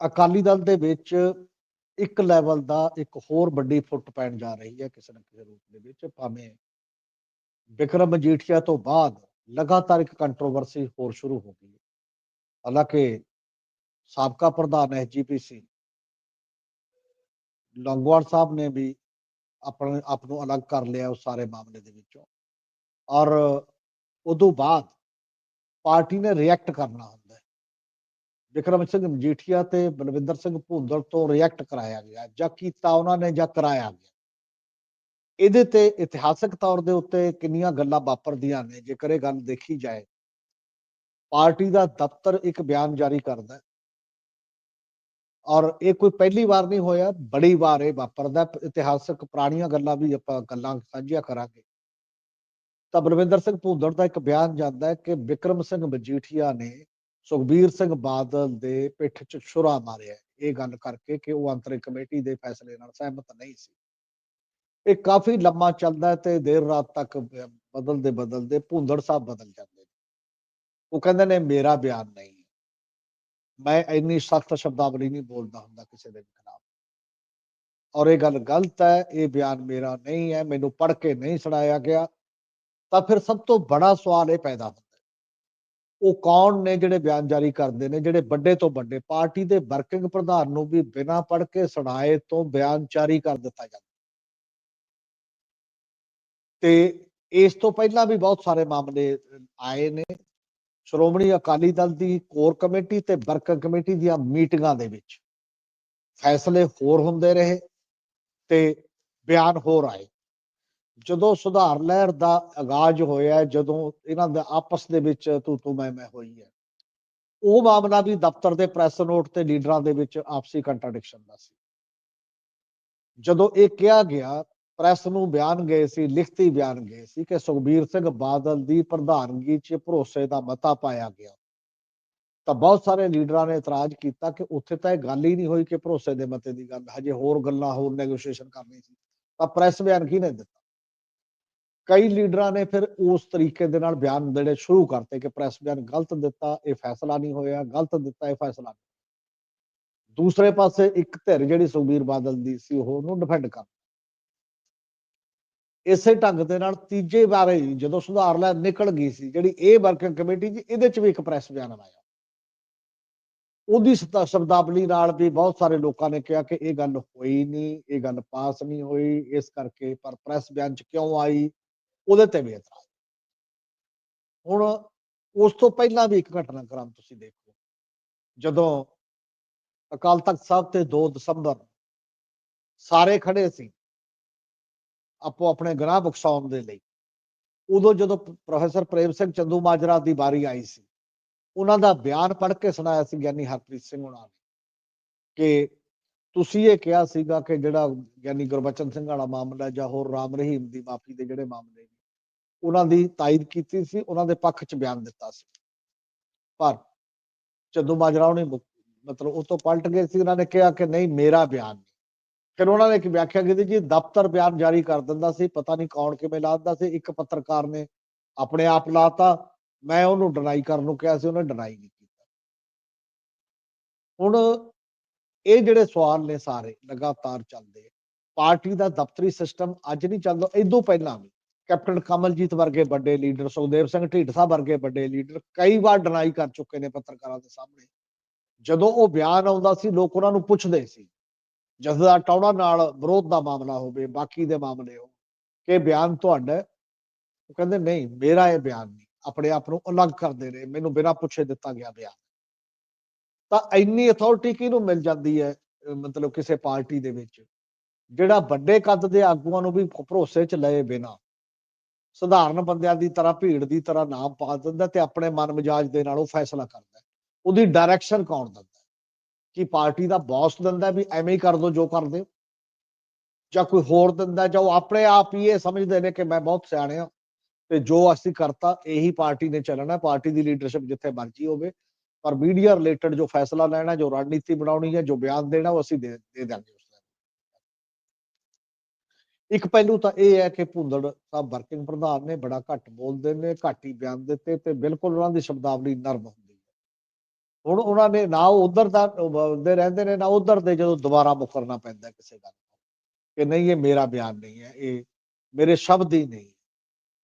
ਅਕਾਲੀ ਦਲ ਦੇ ਵਿੱਚ ਇੱਕ ਲੈਵਲ ਦਾ ਇੱਕ ਹੋਰ ਵੱਡੀ ਫੁੱਟ ਪੈਣ ਜਾ ਰਹੀ ਹੈ ਕਿਸੇ ਨਾ ਕਿਸੇ ਰੂਪ ਦੇ ਵਿੱਚ, ਭਾਵੇਂ ਵਿਕਰਮ ਮਜੀਠੀਆ ਤੋਂ ਬਾਅਦ ਲਗਾਤਾਰ ਇੱਕ ਕੰਟਰੋਵਰਸੀ ਹੋਰ ਸ਼ੁਰੂ ਹੋ ਗਈ ਹੈ। ਹਾਲਾਂਕਿ ਸਾਬਕਾ ਪ੍ਰਧਾਨ ਐਸਜੀਪੀਸੀ ਲੰਗੋਵਾਲ ਸਾਹਿਬ ਨੇ ਵੀ ਆਪਣੇ ਆਪ ਨੂੰ ਅਲੱਗ ਕਰ ਲਿਆ ਉਸ ਸਾਰੇ ਮਾਮਲੇ ਦੇ ਵਿੱਚੋਂ। ਔਰ ਉਦੋਂ ਬਾਅਦ ਪਾਰਟੀ ਨੇ ਰਿਐਕਟ ਕਰਨਾ ਹੁੰਦਾ ਵਿਕਰਮ ਸਿੰਘ ਮਜੀਠੀਆ ਤੇ ਬਲਵਿੰਦਰ ਸਿੰਘ ਭੁੰਦੜ ਤੋਂ ਰਿਐਕਟ ਕਰਾਇਆ ਗਿਆ, ਜਾਂ ਕੀਤਾ ਉਹਨਾਂ ਨੇ ਜਾਂ ਕਰਾਇਆ ਗਿਆ। ਇਹਦੇ ਤੇ ਇਤਿਹਾਸਕ ਤੌਰ ਦੇ ਉੱਤੇ ਕਿੰਨੀਆਂ ਗੱਲਾਂ ਵਾਪਰਦੀਆਂ ਨੇ, ਜੇਕਰ ਇਹ ਗੱਲ ਦੇਖੀ ਜਾਏ, ਪਾਰਟੀ ਦਾ ਦਫ਼ਤਰ ਇੱਕ ਬਿਆਨ ਜਾਰੀ ਕਰਦਾ ਹੈ। ਔਰ ਇਹ ਕੋਈ ਪਹਿਲੀ ਵਾਰ ਨਹੀਂ ਹੋਇਆ, ਬੜੀ ਵਾਰ ਇਹ ਵਾਪਰਦਾ ਇਤਿਹਾਸਕ ਪੁਰਾਣੀਆਂ ਗੱਲਾਂ ਵੀ ਆਪਾਂ ਗੱਲਾਂ ਸਾਂਝੀਆਂ ਕਰਾਂਗੇ। ਤਾਂ ਬਲਵਿੰਦਰ ਸਿੰਘ ਭੁੰਦੜ ਦਾ ਇੱਕ ਬਿਆਨ ਜਾਂਦਾ ਹੈ ਕਿ ਵਿਕਰਮ ਸਿੰਘ ਮਜੀਠੀਆ ਨੇ ਸੁਖਬੀਰ ਸਿੰਘ ਬਾਦਲ ਦੇ ਪਿੱਠ 'ਚ ਛੁਰਾ ਮਾਰਿਆ। ਇਹ ਗੱਲ ਕਰਕੇ ਕਿ ਉਹ ਅੰਤਰਿਕ ਕਮੇਟੀ ਦੇ ਫੈਸਲੇ ਨਾਲ ਸਹਿਮਤ ਨਹੀਂ ਸੀ। ਇਹ ਕਾਫੀ ਲੰਮਾ ਚੱਲਦਾ ਤੇ ਦੇਰ ਰਾਤ ਤੱਕ ਬਦਲਦੇ ਬਦਲਦੇ ਭੁੰਦੜ ਸਾਹਿਬ ਬਦਲ ਜਾਂਦੇ ਉਹ ਕਹਿੰਦੇ ਨੇ, ਮੇਰਾ ਬਿਆਨ ਨਹੀਂ ਮੈਂ ਇੰਨੀ ਸਖਤ ਸ਼ਬਦਾਵਲੀ ਨਹੀਂ ਬੋਲਦਾ ਹੁੰਦਾ ਕਿਸੇ ਦੇ ਖਿਲਾਫ। ਔਰ ਇਹ ਗੱਲ ਗਲਤ ਹੈ, ਇਹ ਬਿਆਨ ਮੇਰਾ ਨਹੀਂ ਹੈ, ਮੈਨੂੰ ਪੜ੍ਹ ਕੇ ਨਹੀਂ ਸੁਣਾਇਆ ਗਿਆ। ਤਾਂ ਫਿਰ ਸਭ ਤੋਂ ਬੜਾ ਸਵਾਲ ਇਹ ਪੈਦਾ ਹੁੰਦਾ ਉਹ ਕੌਣ ਨੇ ਜਿਹੜੇ ਬਿਆਨ ਜਾਰੀ ਕਰਦੇ ਨੇ, ਜਿਹੜੇ ਵੱਡੇ ਤੋਂ ਵੱਡੇ ਪਾਰਟੀ ਦੇ ਵਰਕਿੰਗ ਪ੍ਰਧਾਨ ਨੂੰ ਵੀ ਬਿਨਾਂ ਪੜ੍ਹ ਕੇ ਸੁਣਾਏ ਤੋਂ ਬਿਆਨ ਜਾਰੀ ਕਰ ਦਿੱਤਾ ਜਾਂਦਾ। ਤੇ ਇਸ ਤੋਂ ਪਹਿਲਾਂ ਵੀ ਬਹੁਤ ਸਾਰੇ ਮਾਮਲੇ ਆਏ ਨੇ। ਸ਼੍ਰੋਮਣੀ ਅਕਾਲੀ ਦਲ ਦੀ ਕੋਰ ਕਮੇਟੀ ਤੇ ਵਰਕਿੰਗ ਕਮੇਟੀ ਦੀਆਂ ਮੀਟਿੰਗਾਂ ਦੇ ਵਿੱਚ ਫੈਸਲੇ ਹੋਰ ਹੁੰਦੇ ਰਹੇ ਤੇ ਬਿਆਨ ਹੋਰ ਆਏ। ਜਦੋਂ ਸੁਧਾਰ ਲਹਿਰ ਦਾ ਆਗਾਜ਼ ਹੋਇਆ ਜਦੋਂ ਇਹਨਾਂ ਦਾ ਆਪਸ ਦੇ ਵਿੱਚ ਤੂੰ ਤੂੰ ਮੈਂ ਮੈਂ ਹੋਈ ਹੈ, ਉਹ ਮਾਮਲਾ ਵੀ ਦਫ਼ਤਰ ਦੇ ਪ੍ਰੈਸ ਨੋਟ ਤੇ ਲੀਡਰਾਂ ਦੇ ਵਿੱਚ ਆਪਸੀ ਕੰਟਰਡਿਕਸ਼ਨ ਦਾ ਸੀ। ਜਦੋਂ ਇਹ ਕਿਹਾ ਗਿਆ, ਪ੍ਰੈਸ ਨੂੰ ਬਿਆਨ ਗਏ ਸੀ, ਲਿਖਤੀ ਬਿਆਨ ਗਏ ਸੀ ਕਿ ਸੁਖਬੀਰ ਸਿੰਘ ਬਾਦਲ ਦੀ ਪ੍ਰਧਾਨਗੀ 'ਚ ਭਰੋਸੇ ਦਾ ਮਤਾ ਪਾਇਆ ਗਿਆ। ਤਾਂ ਬਹੁਤ ਸਾਰੇ ਲੀਡਰਾਂ ਨੇ ਇਤਰਾਜ਼ ਕੀਤਾ ਕਿ ਉੱਥੇ ਤਾਂ ਇਹ ਗੱਲ ਹੀ ਨਹੀਂ ਹੋਈ ਕਿ ਭਰੋਸੇ ਦੇ ਮਤੇ ਦੀ ਗੱਲ, ਹਜੇ ਹੋਰ ਗੱਲਾਂ, ਹੋਰ ਨੈਗੋਸ਼ੀਏਸ਼ਨ ਕਰਨੀ ਸੀ। ਤਾਂ ਪ੍ਰੈਸ ਬਿਆਨ ਕਿਹਨੇ ਦਿੱਤਾ। ਕਈ ਲੀਡਰਾਂ ਨੇ ਫਿਰ ਉਸ ਤਰੀਕੇ ਦੇ ਨਾਲ ਬਿਆਨ ਦੇਣੇ ਸ਼ੁਰੂ ਕਰਤੇ ਕਿ ਪ੍ਰੈਸ ਬਿਆਨ ਗਲਤ ਦਿੱਤਾ, ਇਹ ਫੈਸਲਾ ਨਹੀਂ ਹੋਇਆ, ਗਲਤ ਦਿੱਤਾ, ਇਹ ਫੈਸਲਾ ਨਹੀਂ। ਦੂਸਰੇ ਪਾਸੇ ਇੱਕ ਧਿਰ ਜਿਹੜੀ ਸੁਖਬੀਰ ਬਾਦਲ ਦੀ ਸੀ, ਉਹ ਉਹਨੂੰ ਡਿਫੈਂਡ ਕਰ ਇਸੇ ਢੰਗ ਦੇ ਨਾਲ ਤੀਜੇ ਵਾਰੇ ਜਦੋਂ ਸੁਧਾਰ ਲੈ ਨਿਕਲ ਗਈ ਸੀ, ਜਿਹੜੀ ਇਹ ਵਰਕਿੰਗ ਕਮੇਟੀ ਜੀ, ਇਹਦੇ ਚ ਵੀ ਇੱਕ ਪ੍ਰੈਸ ਬਿਆਨ ਆਇਆ ਉਹਦੀ ਸ਼ਬਦਾਵਲੀ ਨਾਲ ਵੀ ਬਹੁਤ ਸਾਰੇ ਲੋਕਾਂ ਨੇ ਕਿਹਾ ਕਿ ਇਹ ਗੱਲ ਹੋਈ ਨਹੀਂ, ਇਹ ਗੱਲ ਪਾਸ ਨਹੀਂ ਹੋਈ, ਇਸ ਕਰਕੇ ਪਰ ਪ੍ਰੈਸ ਬਿਆਨ ਚ ਕਿਉਂ ਆਈ? ਉਹਦੇ ਤੇ ਵੀ ਇਤਰਾਜ਼ ਹੁਣ ਉਸ ਤੋਂ ਪਹਿਲਾਂ ਵੀ ਇੱਕ ਘਟਨਾਕ੍ਰਮ ਤੁਸੀਂ ਦੇਖੋ। ਜਦੋਂ ਅਕਾਲ ਤਖਤ ਸਾਹਿਬ ਤੇ 2 ਦਸੰਬਰ ਸਾਰੇ ਖੜੇ ਸੀ। ਆਪੋ ਆਪਣੇ ਗੁਨਾਹ ਬਖਸ਼ਾਉਣ ਦੇ ਲਈ। ਉਦੋਂ ਜਦੋਂ ਪ੍ਰੋਫੈਸਰ ਪ੍ਰੇਮ ਸਿੰਘ ਚੰਦੂ ਮਾਜਰਾ ਦੀ ਵਾਰੀ ਆਈ ਸੀ। ਉਹਨਾਂ ਦਾ ਬਿਆਨ ਪੜ੍ਹ ਕੇ ਸੁਣਾਇਆ ਸੀ ਗਿਆਨੀ ਹਰਪ੍ਰੀਤ ਸਿੰਘ ਉਹਨਾਂ ਨੇ ਕਿ ਤੁਸੀਂ ਇਹ ਕਿਹਾ ਸੀਗਾ ਕਿ ਜਿਹੜਾ ਗਿਆਨੀ ਗੁਰਬਚਨ ਸਿੰਘ ਵਾਲਾ ਮਾਮਲਾ ਜਾਂ ਹੋਰ ਰਾਮ ਰਹੀਮ ਦੀ ਮਾਫੀ ਦੇ ਜਿਹੜੇ ਮਾਮਲੇ ਉਹਨਾਂ ਦੀ ਤਾਇਦ ਕੀਤੀ ਸੀ, ਉਹਨਾਂ ਦੇ ਪੱਖ 'ਚ ਬਿਆਨ ਦਿੱਤਾ ਸੀ। ਪਰ ਚੰਦੂ ਮਾਜਰਾ ਉਹਨੇ ਮਤਲਬ ਉਹ ਤੋਂ ਪਲਟ ਗਏ ਸੀ, ਉਹਨਾਂ ਨੇ ਕਿਹਾ ਕਿ ਨਹੀਂ, ਮੇਰਾ ਬਿਆਨ ਨਹੀਂ। ਫਿਰ ਉਹਨਾਂ ਨੇ ਇੱਕ ਵਿਆਖਿਆ ਕੀਤੀ ਜੀ ਦਫ਼ਤਰ ਬਿਆਨ ਜਾਰੀ ਕਰ ਦਿੰਦਾ ਸੀ, ਪਤਾ ਨਹੀਂ ਕੌਣ ਕਿਵੇਂ ਲਾ ਦਿੰਦਾ ਸੀ, ਇੱਕ ਪੱਤਰਕਾਰ ਨੇ ਆਪਣੇ ਆਪ ਲਾਤਾ ਮੈਂ ਉਹਨੂੰ ਡਿਨਾਈ ਕਰਨ ਨੂੰ ਕਿਹਾ ਸੀ, ਉਹਨੇ ਡਿਨਾਈ ਨਹੀਂ ਕੀਤਾ। ਹੁਣ ਇਹ ਜਿਹੜੇ ਸਵਾਲ ਨੇ ਸਾਰੇ ਲਗਾਤਾਰ ਚੱਲਦੇ ਪਾਰਟੀ ਦਾ ਦਫ਼ਤਰੀ ਸਿਸਟਮ ਅੱਜ ਨਹੀਂ ਚੱਲਦਾ ਇਦੋਂ ਪਹਿਲਾਂ ਵੀ ਕੈਪਟਨ ਕਮਲਜੀਤ ਵਰਗੇ ਵੱਡੇ ਲੀਡਰ, ਸੁਖਦੇਵ ਸਿੰਘ ਢੀਂਡਸਾ ਵਰਗੇ ਵੱਡੇ ਲੀਡਰ ਕਈ ਵਾਰ ਡਿਨਾਈ ਕਰ ਚੁੱਕੇ ਨੇ ਪੱਤਰਕਾਰਾਂ ਦੇ ਸਾਹਮਣੇ। ਜਦੋਂ ਉਹ ਬਿਆਨ ਆਉਂਦਾ ਸੀ, ਲੋਕ ਉਹਨਾਂ ਨੂੰ ਪੁੱਛਦੇ ਸੀ ਜਸਦਾ ਟੌੜਾ ਨਾਲ ਵਿਰੋਧ ਦਾ ਮਾਮਲਾ ਹੋਵੇ, ਬਾਕੀ ਦੇ ਮਾਮਲੇ ਹੋ ਕਿ ਬਿਆਨ ਤੁਹਾਡਾ ਉਹ ਕਹਿੰਦੇ, ਨਹੀਂ, ਮੇਰਾ ਇਹ ਬਿਆਨ ਨਹੀਂ। ਆਪਣੇ ਆਪ ਨੂੰ ਅਲੱਗ ਕਰਦੇ ਨੇ ਮੈਨੂੰ ਬਿਨਾਂ ਪੁੱਛੇ ਦਿੱਤਾ ਗਿਆ ਬਿਆਨ। ਤਾਂ ਇੰਨੀ ਅਥਾਰਟੀ ਕਿਹਨੂੰ ਮਿਲ ਜਾਂਦੀ ਹੈ ਮਤਲਬ ਕਿਸੇ ਪਾਰਟੀ ਦੇ ਵਿੱਚ? ਜਿਹੜਾ ਵੱਡੇ ਕੱਦ ਦੇ ਆਗੂਆਂ ਨੂੰ ਵੀ ਭਰੋਸੇ 'ਚ ਲਏ ਬਿਨਾਂ, ਸਧਾਰਨ ਬੰਦਿਆਂ ਦੀ ਤਰ੍ਹਾਂ, ਭੀੜ ਦੀ ਤਰ੍ਹਾਂ ਨਾਮ ਪਾ ਦਿੰਦਾ ਤੇ ਆਪਣੇ ਮਨ ਮਿਜਾਜ ਦੇ ਨਾਲ ਉਹ ਫੈਸਲਾ ਕਰਦਾ ਉਹਦੀ ਡਾਇਰੈਕਸ਼ਨ ਕੌਣ ਦਿੰਦਾ ਕਿ ਪਾਰਟੀ ਦਾ ਬੌਸ ਦਿੰਦਾ ਵੀ ਐਵੇਂ ਹੀ ਕਰ ਦੋ ਜੋ ਕਰਦੇ ਹੋ? ਜਾਂ ਕੋਈ ਹੋਰ ਦਿੰਦਾ ਜਾਂ ਉਹ ਆਪਣੇ ਆਪ ਹੀ ਇਹ ਸਮਝਦੇ ਨੇ ਕਿ ਮੈਂ ਬਹੁਤ ਸਿਆਣੇ ਹਾਂ ਤੇ ਜੋ ਅਸੀਂ ਕਰਤਾ, ਇਹੀ ਪਾਰਟੀ ਨੇ ਚੱਲਣਾ ਪਾਰਟੀ ਦੀ ਲੀਡਰਸ਼ਿਪ ਜਿੱਥੇ ਮਰਜ਼ੀ ਹੋਵੇ। ਪਰ ਮੀਡੀਆ ਰਿਲੇਟਡ ਜੋ ਫੈਸਲਾ ਲੈਣਾ, ਜੋ ਰਣਨੀਤੀ ਬਣਾਉਣੀ ਹੈ, ਜੋ ਬਿਆਨ ਦੇਣਾ, ਉਹ ਅਸੀਂ ਦੇ ਦੇ ਦਾਂਗੇ ਉਸ ਦਾ ਇੱਕ ਪਹਿਲੂ ਤਾਂ ਇਹ ਹੈ ਕਿ ਭੁੰਦੜ ਸਾਹਿਬ ਵਰਕਿੰਗ ਪ੍ਰਧਾਨ ਨੇ ਬੜਾ ਘੱਟ ਬੋਲਦੇ ਨੇ, ਘੱਟ ਹੀ ਬਿਆਨ ਦਿੱਤੇ ਤੇ ਬਿਲਕੁਲ ਉਹਨਾਂ ਦੀ ਸ਼ਬਦਾਵਲੀ ਨਰਮ ਹੁੰਦੀ ਹੈ। ਹੁਣ ਉਹਨਾਂ ਨੇ ਨਾ ਉਧਰ ਦਾ ਦੇ ਰਹਿੰਦੇ ਨੇ, ਨਾ ਉਧਰ ਦੇ ਜਦੋਂ ਦੁਬਾਰਾ ਮੁਕਰਨਾ ਪੈਂਦਾ ਕਿਸੇ ਗੱਲ ਤੋਂ ਕਿ ਨਹੀਂ, ਇਹ ਮੇਰਾ ਬਿਆਨ ਨਹੀਂ ਹੈ, ਇਹ ਮੇਰੇ ਸ਼ਬਦ ਹੀ ਨਹੀਂ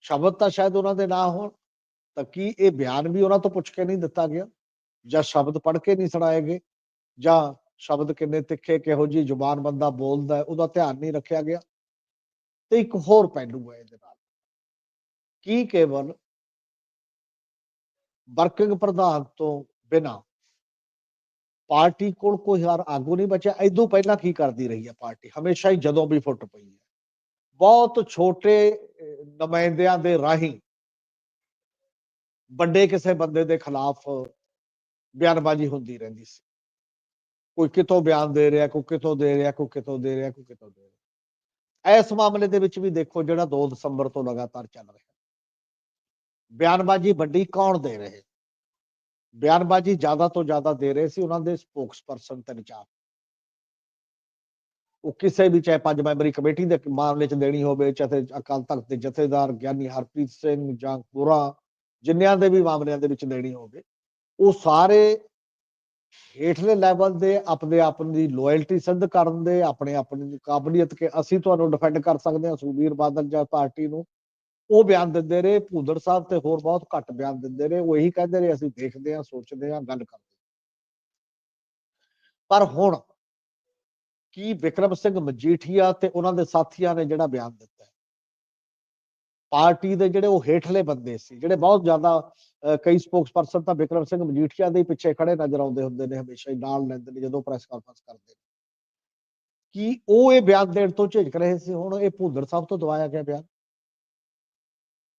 ਸ਼ਬਦ ਤਾਂ ਸ਼ਾਇਦ ਉਹਨਾਂ ਦੇ ਨਾ ਹੋਣ, ਤਾਂ ਕੀ ਇਹ ਬਿਆਨ ਵੀ ਉਹਨਾਂ ਤੋਂ ਪੁੱਛ ਕੇ ਨਹੀਂ ਦਿੱਤਾ ਗਿਆ? ਜਾਂ ਸ਼ਬਦ ਪੜ੍ਹ ਕੇ ਨਹੀਂ ਸੁਣਾਏ ਗਏ ਜਾਂ ਸ਼ਬਦ ਕਿੰਨੇ ਤਿੱਖੇ ਕਿਹੋ ਜੀ ਜ਼ੁਬਾਨ ਬੰਦਾ ਬੋਲਦਾ ਉਹਦਾ ਧਿਆਨ ਨਹੀਂ ਰੱਖਿਆ ਗਿਆ। ਤੇ ਇੱਕ ਹੋਰ ਪਹਿਲੂ ਹੈ ਇਹਦੇ ਨਾਲ। ਕੀ ਕੇਵਲ ਵਰਕਿੰਗ ਪ੍ਰਧਾਨ ਤੋਂ ਬਿਨਾ ਪਾਰਟੀ ਕੋਲ ਕੋਈ ਹਰ ਆਗੂ ਨਹੀਂ ਬਚਿਆ ਇਦੋਂ ਪਹਿਲਾਂ ਕੀ ਕਰਦੀ ਰਹੀ ਹੈ ਪਾਰਟੀ? ਹਮੇਸ਼ਾ ਹੀ ਜਦੋਂ ਵੀ ਫੁੱਟ ਪਈ ਹੈ। ਬਹੁਤ ਛੋਟੇ ਅਹ, ਨੁਮਾਇੰਦਿਆਂ ਦੇ ਰਾਹੀਂ ਵੱਡੇ ਕਿਸੇ ਬੰਦੇ ਦੇ ਖਿਲਾਫ ਬਿਆਨਬਾਜ਼ੀ ਹੁੰਦੀ ਰਹਿੰਦੀ ਸੀ। ਕੋਈ ਕਿਤੋਂ ਬਿਆਨ ਦੇ ਰਿਹਾ, ਕੋਈ ਕਿਤੋਂ ਦੇ ਰਿਹਾ, ਕੋਈ ਕਿਤੋਂ ਦੇ ਰਿਹਾ, ਕੋਈ ਕਿਤੋਂ ਦੇ ਰਿਹਾ। ਇਸ ਮਾਮਲੇ ਦੇ ਵਿੱਚ ਵੀ ਦੇਖੋ ਜਿਹੜਾ 2 ਦਸੰਬਰ ਤੋਂ ਲਗਾਤਾਰ ਚੱਲ ਰਿਹਾ। ਬਿਆਨਬਾਜ਼ੀ ਵੱਡੀ ਕੌਣ ਦੇ ਰਹੇ? ਬਿਆਨਬਾਜ਼ੀ ਜ਼ਿਆਦਾ ਤੋਂ ਜ਼ਿਆਦਾ ਦੇ ਰਹੇ ਸੀ ਉਹਨਾਂ ਦੇ ਸਪੋਕਸਪਰਸਨ ਤੇ ਚਾਰ। ਉਹ ਕਿਸੇ ਵੀ ਚਾਹੇ ਪੰਜ ਮੈਂਬਰੀ ਕਮੇਟੀ ਦੇ ਮਾਮਲੇ 'ਚ ਦੇਣੀ ਹੋਵੇ, ਚਾਹੇ ਅਕਾਲ ਤਖਤ ਦੇ ਜਥੇਦਾਰ ਗਿਆਨੀ ਹਰਪ੍ਰੀਤ ਸਿੰਘ ਜਾਂ ਪੂਰਾ ਜਿੰਨਿਆਂ ਦੇ ਵੀ ਮਾਮਲਿਆਂ ਦੇ ਵਿੱਚ ਦੇਣੀ ਹੋਵੇ। ਉਹ ਸਾਰੇ ਹੇਠਲੇ ਲੈਵਲ ਦੇ ਆਪਣੇ ਆਪ ਦੀ ਲੋਇਲਟੀ ਸਿੱਧ ਕਰਨ ਦੇ, ਆਪਣੇ ਆਪਣੀ ਕਾਬਲੀਅਤ ਕਿ ਅਸੀਂ ਤੁਹਾਨੂੰ ਡਿਫੈਂਡ ਕਰ ਸਕਦੇ ਹਾਂ ਸੁਖਬੀਰ ਬਾਦਲ ਜਾਂ ਪਾਰਟੀ ਨੂੰ। ਉਹ ਬਿਆਨ ਦਿੰਦੇ ਰਹੇ ਭੂੰਦੜ ਸਾਹਿਬ ਤੇ ਹੋਰ ਬਹੁਤ ਘੱਟ ਬਿਆਨ ਦਿੰਦੇ ਰਹੇ, ਉਹ ਇਹੀ ਕਹਿੰਦੇ ਰਹੇ, ਅਸੀਂ ਦੇਖਦੇ ਹਾਂ, ਸੋਚਦੇ ਹਾਂ, ਗੱਲ ਕਰਦੇ ਪਰ ਹੁਣ ਕੀ ਵਿਕਰਮ ਸਿੰਘ ਮਜੀਠੀਆ ਤੇ ਉਹਨਾਂ ਦੇ ਸਾਥੀਆਂ ਨੇ ਜਿਹੜਾ ਬਿਆਨ ਦਿੱਤਾ ਪਾਰਟੀ ਦੇ ਜਿਹੜੇ ਉਹ ਹੇਠਲੇ ਬੰਦੇ ਸੀ, ਜਿਹੜੇ ਬਹੁਤ ਜ਼ਿਆਦਾ ਕਈ ਸਪੋਕਸਪਰਸਨ ਤਾਂ ਵਿਕਰਮ ਸਿੰਘ ਮਜੀਠੀਆ ਦੇ ਪਿੱਛੇ ਖੜੇ ਨਜ਼ਰ ਆਉਂਦੇ ਹੁੰਦੇ ਨੇ, ਹਮੇਸ਼ਾ ਹੀ ਨਾਲ ਲੈਂਦੇ ਨੇ ਜਦੋਂ ਪ੍ਰੈਸ ਕਾਨਫਰੰਸ ਕਰਦੇ ਨੇ। ਕੀ ਉਹ ਇਹ ਬਿਆਨ ਦੇਣ ਤੋਂ ਝਿਜਕ ਰਹੇ ਸੀ? ਹੁਣ ਇਹ ਭੁੰਦੜ ਸਾਹਿਬ ਤੋਂ ਦਵਾਇਆ ਗਿਆ ਬਿਆਨ।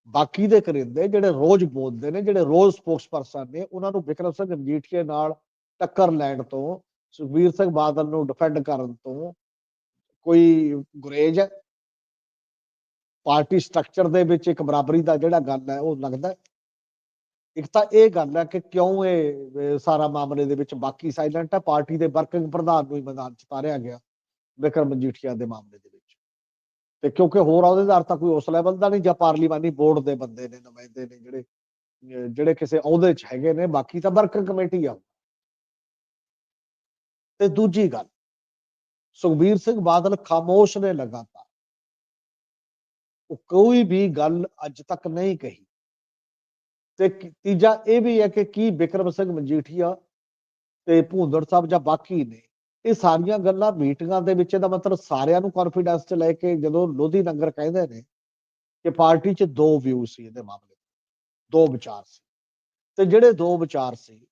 ਬਾਕੀ ਦੇ ਕਰਿੰਦੇ ਜਿਹੜੇ ਰੋਜ਼ ਬੋਲਦੇ ਨੇ, ਜਿਹੜੇ ਰੋਜ਼ ਸਪੋਕਸਪਰਸਨ ਨੇ, ਉਹਨਾਂ ਨੂੰ ਵਿਕਰਮ ਸਿੰਘ ਮਜੀਠੀਆ ਨਾਲ ਟੱਕਰ ਲੈਣ ਤੋਂ, ਸੁਖਬੀਰ ਸਿੰਘ ਬਾਦਲ ਨੂੰ ਡਿਫੈਂਡ ਕਰਨ ਤੋਂ ਕੋਈ ਗੁਰੇਜ ਹੈ? ਪਾਰਟੀ ਸਟਰਕਚਰ ਦੇ ਵਿੱਚ ਇੱਕ ਬਰਾਬਰੀ ਦਾ ਜਿਹੜਾ ਗੱਲ ਹੈ, ਉਹ ਲੱਗਦਾ ਇੱਕ ਤਾਂ ਇਹ ਗੱਲ ਹੈ ਕਿ ਕਿਉਂ ਇਹ ਸਾਰਾ ਮਾਮਲੇ ਦੇ ਵਿੱਚ ਬਾਕੀ ਸਾਇਲੈਂਟ ਹੈ, ਪਾਰਟੀ ਦੇ ਵਰਕਿੰਗ ਪ੍ਰਧਾਨ ਨੂੰ ਹੀ ਮੈਦਾਨ ਚ ਤਾਰਿਆ ਗਿਆ ਵਿਕਰਮ ਮਜੀਠੀਆ ਦੇ ਮਾਮਲੇ ਦੇ ਵਿੱਚ। ਤੇ ਕਿਉਂਕਿ ਹੋਰ ਅਹੁਦੇਦਾਰ ਤਾਂ ਕੋਈ ਉਸ ਲੈਵਲ ਦਾ ਨਹੀਂ ਜਾਂ ਪਾਰਲੀਮਾਨੀ ਬੋਰਡ ਦੇ ਬੰਦੇ ਨੇ, ਨੁਮਾਇੰਦੇ ਨੇ ਜਿਹੜੇ ਜਿਹੜੇ ਕਿਸੇ ਅਹੁਦੇ 'ਚ ਹੈਗੇ ਨੇ, ਬਾਕੀ ਤਾਂ ਵਰਕਿੰਗ ਕਮੇਟੀ ਆ। ਤੇ ਦੂਜੀ ਗੱਲ, ਸੁਖਬੀਰ ਸਿੰਘ ਬਾਦਲ ਖਾਮੋਸ਼ ਨੇ ਲਗਾਤਾਰ। ਉਹ ਕੋਈ ਵੀ ਗੱਲ ਅੱਜ ਤੱਕ ਨਹੀਂ ਕਹੀ। ਤੇ ਤੀਜਾ ਇਹ ਵੀ ਹੈ ਕਿ ਕੀ ਬਿਕਰਮ ਸਿੰਘ ਮਜੀਠੀਆ ਤੇ ਭੂੰਦੜ ਸਾਹਿਬ ਜਾਂ ਬਾਕੀ ਨੇ, ਇਹ ਸਾਰੀਆਂ ਗੱਲਾਂ ਮੀਟਿੰਗਾਂ ਦੇ ਵਿੱਚ ਇਹਦਾ ਮਤਲਬ ਸਾਰਿਆਂ ਨੂੰ ਕੌਨਫੀਡੈਂਸ 'ਚ ਲੈ ਕੇ ਜਦੋਂ ਲੋਧੀ ਨੰਗਰ ਕਹਿੰਦੇ ਨੇ ਕਿ ਪਾਰਟੀ 'ਚ ਦੋ ਵਿਊ ਸੀ ਇਹਦੇ ਮਾਮਲੇ ਦੋ ਵਿਚਾਰ ਸੀ। ਤੇ ਜਿਹੜੇ ਦੋ ਵਿਚਾਰ ਸੀ,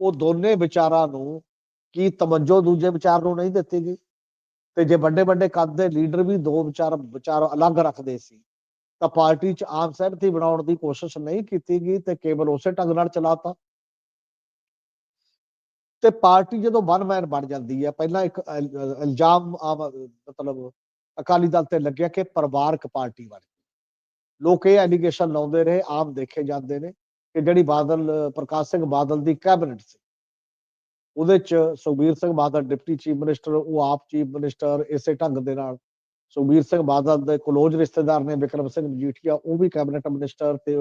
ਉਹ ਦੋਨੇ ਵਿਚਾਰਾਂ ਨੂੰ ਕੀ ਤਵੱਜੋ ਦੂਜੇ ਵਿਚਾਰ ਨੂੰ ਨਹੀਂ ਦਿੱਤੀ ਗਈ ਤੇ ਜੇ ਵੱਡੇ ਵੱਡੇ ਕੱਦ ਦੇ ਲੀਡਰ ਵੀ ਦੋ ਵਿਚਾਰ ਵਿਚਾਰ ਅਲੱਗ ਰੱਖਦੇ ਸੀ ਤਾਂ ਪਾਰਟੀ 'ਚ ਆਮ ਸਹਿਮਤੀ ਬਣਾਉਣ ਦੀ ਕੋਸ਼ਿਸ਼ ਨਹੀਂ ਕੀਤੀ ਗਈ ਤੇ ਕੇਵਲ ਉਸੇ ਢੰਗ ਨਾਲ ਚਲਾਤਾ। ਤੇ ਪਾਰਟੀ ਜਦੋਂ ਵਨ ਮੈਨ ਬਣ ਜਾਂਦੀ ਹੈ, ਪਹਿਲਾਂ ਇੱਕ ਇਲਜ਼ਾਮ ਮਤਲਬ ਅਕਾਲੀ ਦਲ ਤੇ ਲੱਗਿਆ ਕਿ ਪਰਿਵਾਰਕ ਪਾਰਟੀ ਬਣ ਲੋਕ ਇਹ ਐਲੀਗੇਸ਼ਨ ਲਾਉਂਦੇ ਰਹੇ, ਆਮ ਦੇਖੇ ਜਾਂਦੇ ਨੇ ਕਿ ਜਿਹੜੀ ਬਾਦਲ, ਪ੍ਰਕਾਸ਼ ਸਿੰਘ ਬਾਦਲ ਦੀ ਕੈਬਨਿਟ ਸੀ, ਉਹਦੇ ਚ Sukhbir Singh Badal deputy chief minister, ਉਹ ਆਪ ਚੀਫ ਮਿਨਿਸਟਰ ਇਸੇ ਢੰਗ ਦੇ ਨਾਲ ਸੁਖਬੀਰ ਸਿੰਘ ਬਾਦਲ ਦੇ ਕਲੋਜ਼ ਰਿਸ਼ਤੇਦਾਰ ਨੇ ਵਿਕਰਮ ਸਿੰਘ ਮਜੀਠੀਆ, ਉਹ ਵੀ ਕੈਬਨਿਟ ਮਿਨਿਸਟਰ ਤੇ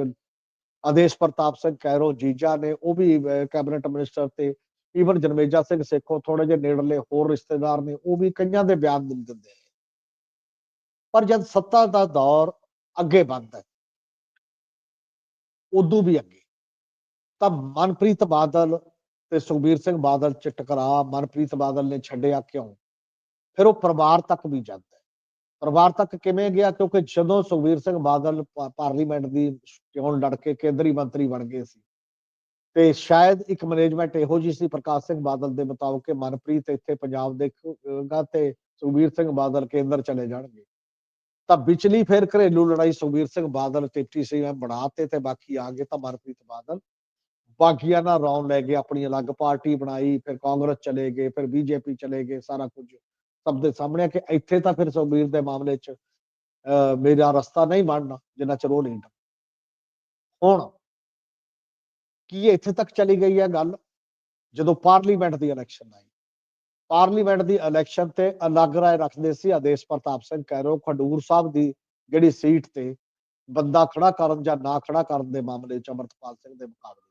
ਆਦੇਸ਼ ਪ੍ਰਤਾਪ ਸਿੰਘ ਕੈਰੋ, ਜੀਜਾ ਨੇ ਉਹ ਵੀ ਕੈਬਨਿਟ ਮਿਨਿਸਟਰ ਤੇ, ਈਵਨ ਜਨਮੇਜਾ ਸਿੰਘ ਸੇਖੋ ਥੋੜੇ ਜਿਹੇ ਨੇੜਲੇ ਹੋਰ ਰਿਸ਼ਤੇਦਾਰ ਨੇ, ਉਹ ਵੀ ਕਈਆਂ ਦੇ ਬਿਆਨ ਦਿੰਦੇ। ਨੇ ਪਰ ਜਦ ਸੱਤਾ ਦਾ ਦੌਰ ਅੱਗੇ ਵੱਧਦਾ ਉਦੋਂ ਵੀ ਅੱਗੇ, ਤਾਂ ਮਨਪ੍ਰੀਤ ਬਾਦਲ ਤੇ ਸੁਖਬੀਰ ਸਿੰਘ ਬਾਦਲ ਚ ਟਕਰਾ ਮਨਪ੍ਰੀਤ ਬਾਦਲ ਨੇ ਛੱਡਿਆ ਕਿਉਂ? ਫਿਰ ਉਹ ਪਰਿਵਾਰ ਤੱਕ ਵੀ ਜਾਂਦਾ। ਪਰਿਵਾਰ ਤੱਕ ਕਿਵੇਂ ਗਿਆ? ਕਿਉਂਕਿ ਜਦੋਂ ਸੁਖਬੀਰ ਸਿੰਘ ਬਾਦਲ ਪਾਰਲੀਮੈਂਟ ਦੀ ਚੋਣ ਲੜ ਕੇ ਕੇਂਦਰੀ ਮੰਤਰੀ ਬਣ ਗਏ ਸੀ ਤੇ ਸ਼ਾਇਦ ਇੱਕ ਮੈਨੇਜਮੈਂਟ ਇਹੋ ਜਿਹੀ ਸੀ ਪ੍ਰਕਾਸ਼ ਸਿੰਘ ਬਾਦਲ ਦੇ ਮੁਤਾਬਕ ਕਿ ਮਨਪ੍ਰੀਤ ਇੱਥੇ ਪੰਜਾਬ ਦੇਖੇਗਾ ਤੇ ਸੁਖਬੀਰ ਸਿੰਘ ਬਾਦਲ ਕੇਂਦਰ ਚਲੇ ਜਾਣਗੇ। ਤਾਂ ਵਿਚਲੀ ਫਿਰ ਘਰੇਲੂ ਲੜਾਈ ਸੁਖਬੀਰ ਸਿੰਘ ਬਾਦਲ ਟਿਪਟੀ ਸੀ, ਮੈਂ ਬਣਾਤੇ ਤੇ ਬਾਕੀ ਆ ਗਏ ਤਾਂ ਮਨਪ੍ਰੀਤ ਬਾਦਲ। ਬਾਕੀਆਂ ਨਾਲ ਰੌਣ ਲੈ ਗਏ ਆਪਣੀ ਅਲੱਗ ਪਾਰਟੀ ਬਣਾਈ, ਫਿਰ ਕਾਂਗਰਸ ਚਲੇ ਗਏ, ਫਿਰ ਬੀਜੇਪੀ ਚਲੇ ਗਏ, ਸਾਰਾ ਕੁਝ। ਸਭ ਦੇ ਸਾਹਮਣੇ ਕਿ ਇੱਥੇ ਤਾਂ ਫਿਰ ਸੁਖਬੀਰ ਦੇ ਮਾਮਲੇ 'ਚ ਮੇਰਾ ਰਸਤਾ ਨਹੀਂ ਬਣਨਾ, ਜਿੰਨਾ ਚਿਰ ਉਹ ਨਹੀਂ ਹੁਣ ਕੀ ਇੱਥੇ ਤੱਕ ਚਲੀ ਗਈ ਹੈ ਗੱਲ? ਜਦੋਂ ਪਾਰਲੀਮੈਂਟ ਦੀ ਇਲੈਕਸ਼ਨ ਆਈ। ਪਾਰਲੀਮੈਂਟ ਦੀ ਇਲੈਕਸ਼ਨ ਤੇ ਅਲੱਗ ਰਾਏ ਰੱਖਦੇ ਸੀ ਆਦੇਸ਼ ਪ੍ਰਤਾਪ ਸਿੰਘ ਕੈਰੋ ਖਡੂਰ ਸਾਹਿਬ ਦੀ ਜਿਹੜੀ ਸੀਟ ਤੇ ਬੰਦਾ ਖੜਾ ਕਰਨ ਜਾਂ ਨਾ ਖੜਾ ਕਰਨ ਦੇ ਮਾਮਲੇ 'ਚ ਅਮਰਤਪਾਲ ਸਿੰਘ ਦੇ ਮੁਕਾਬਲੇ।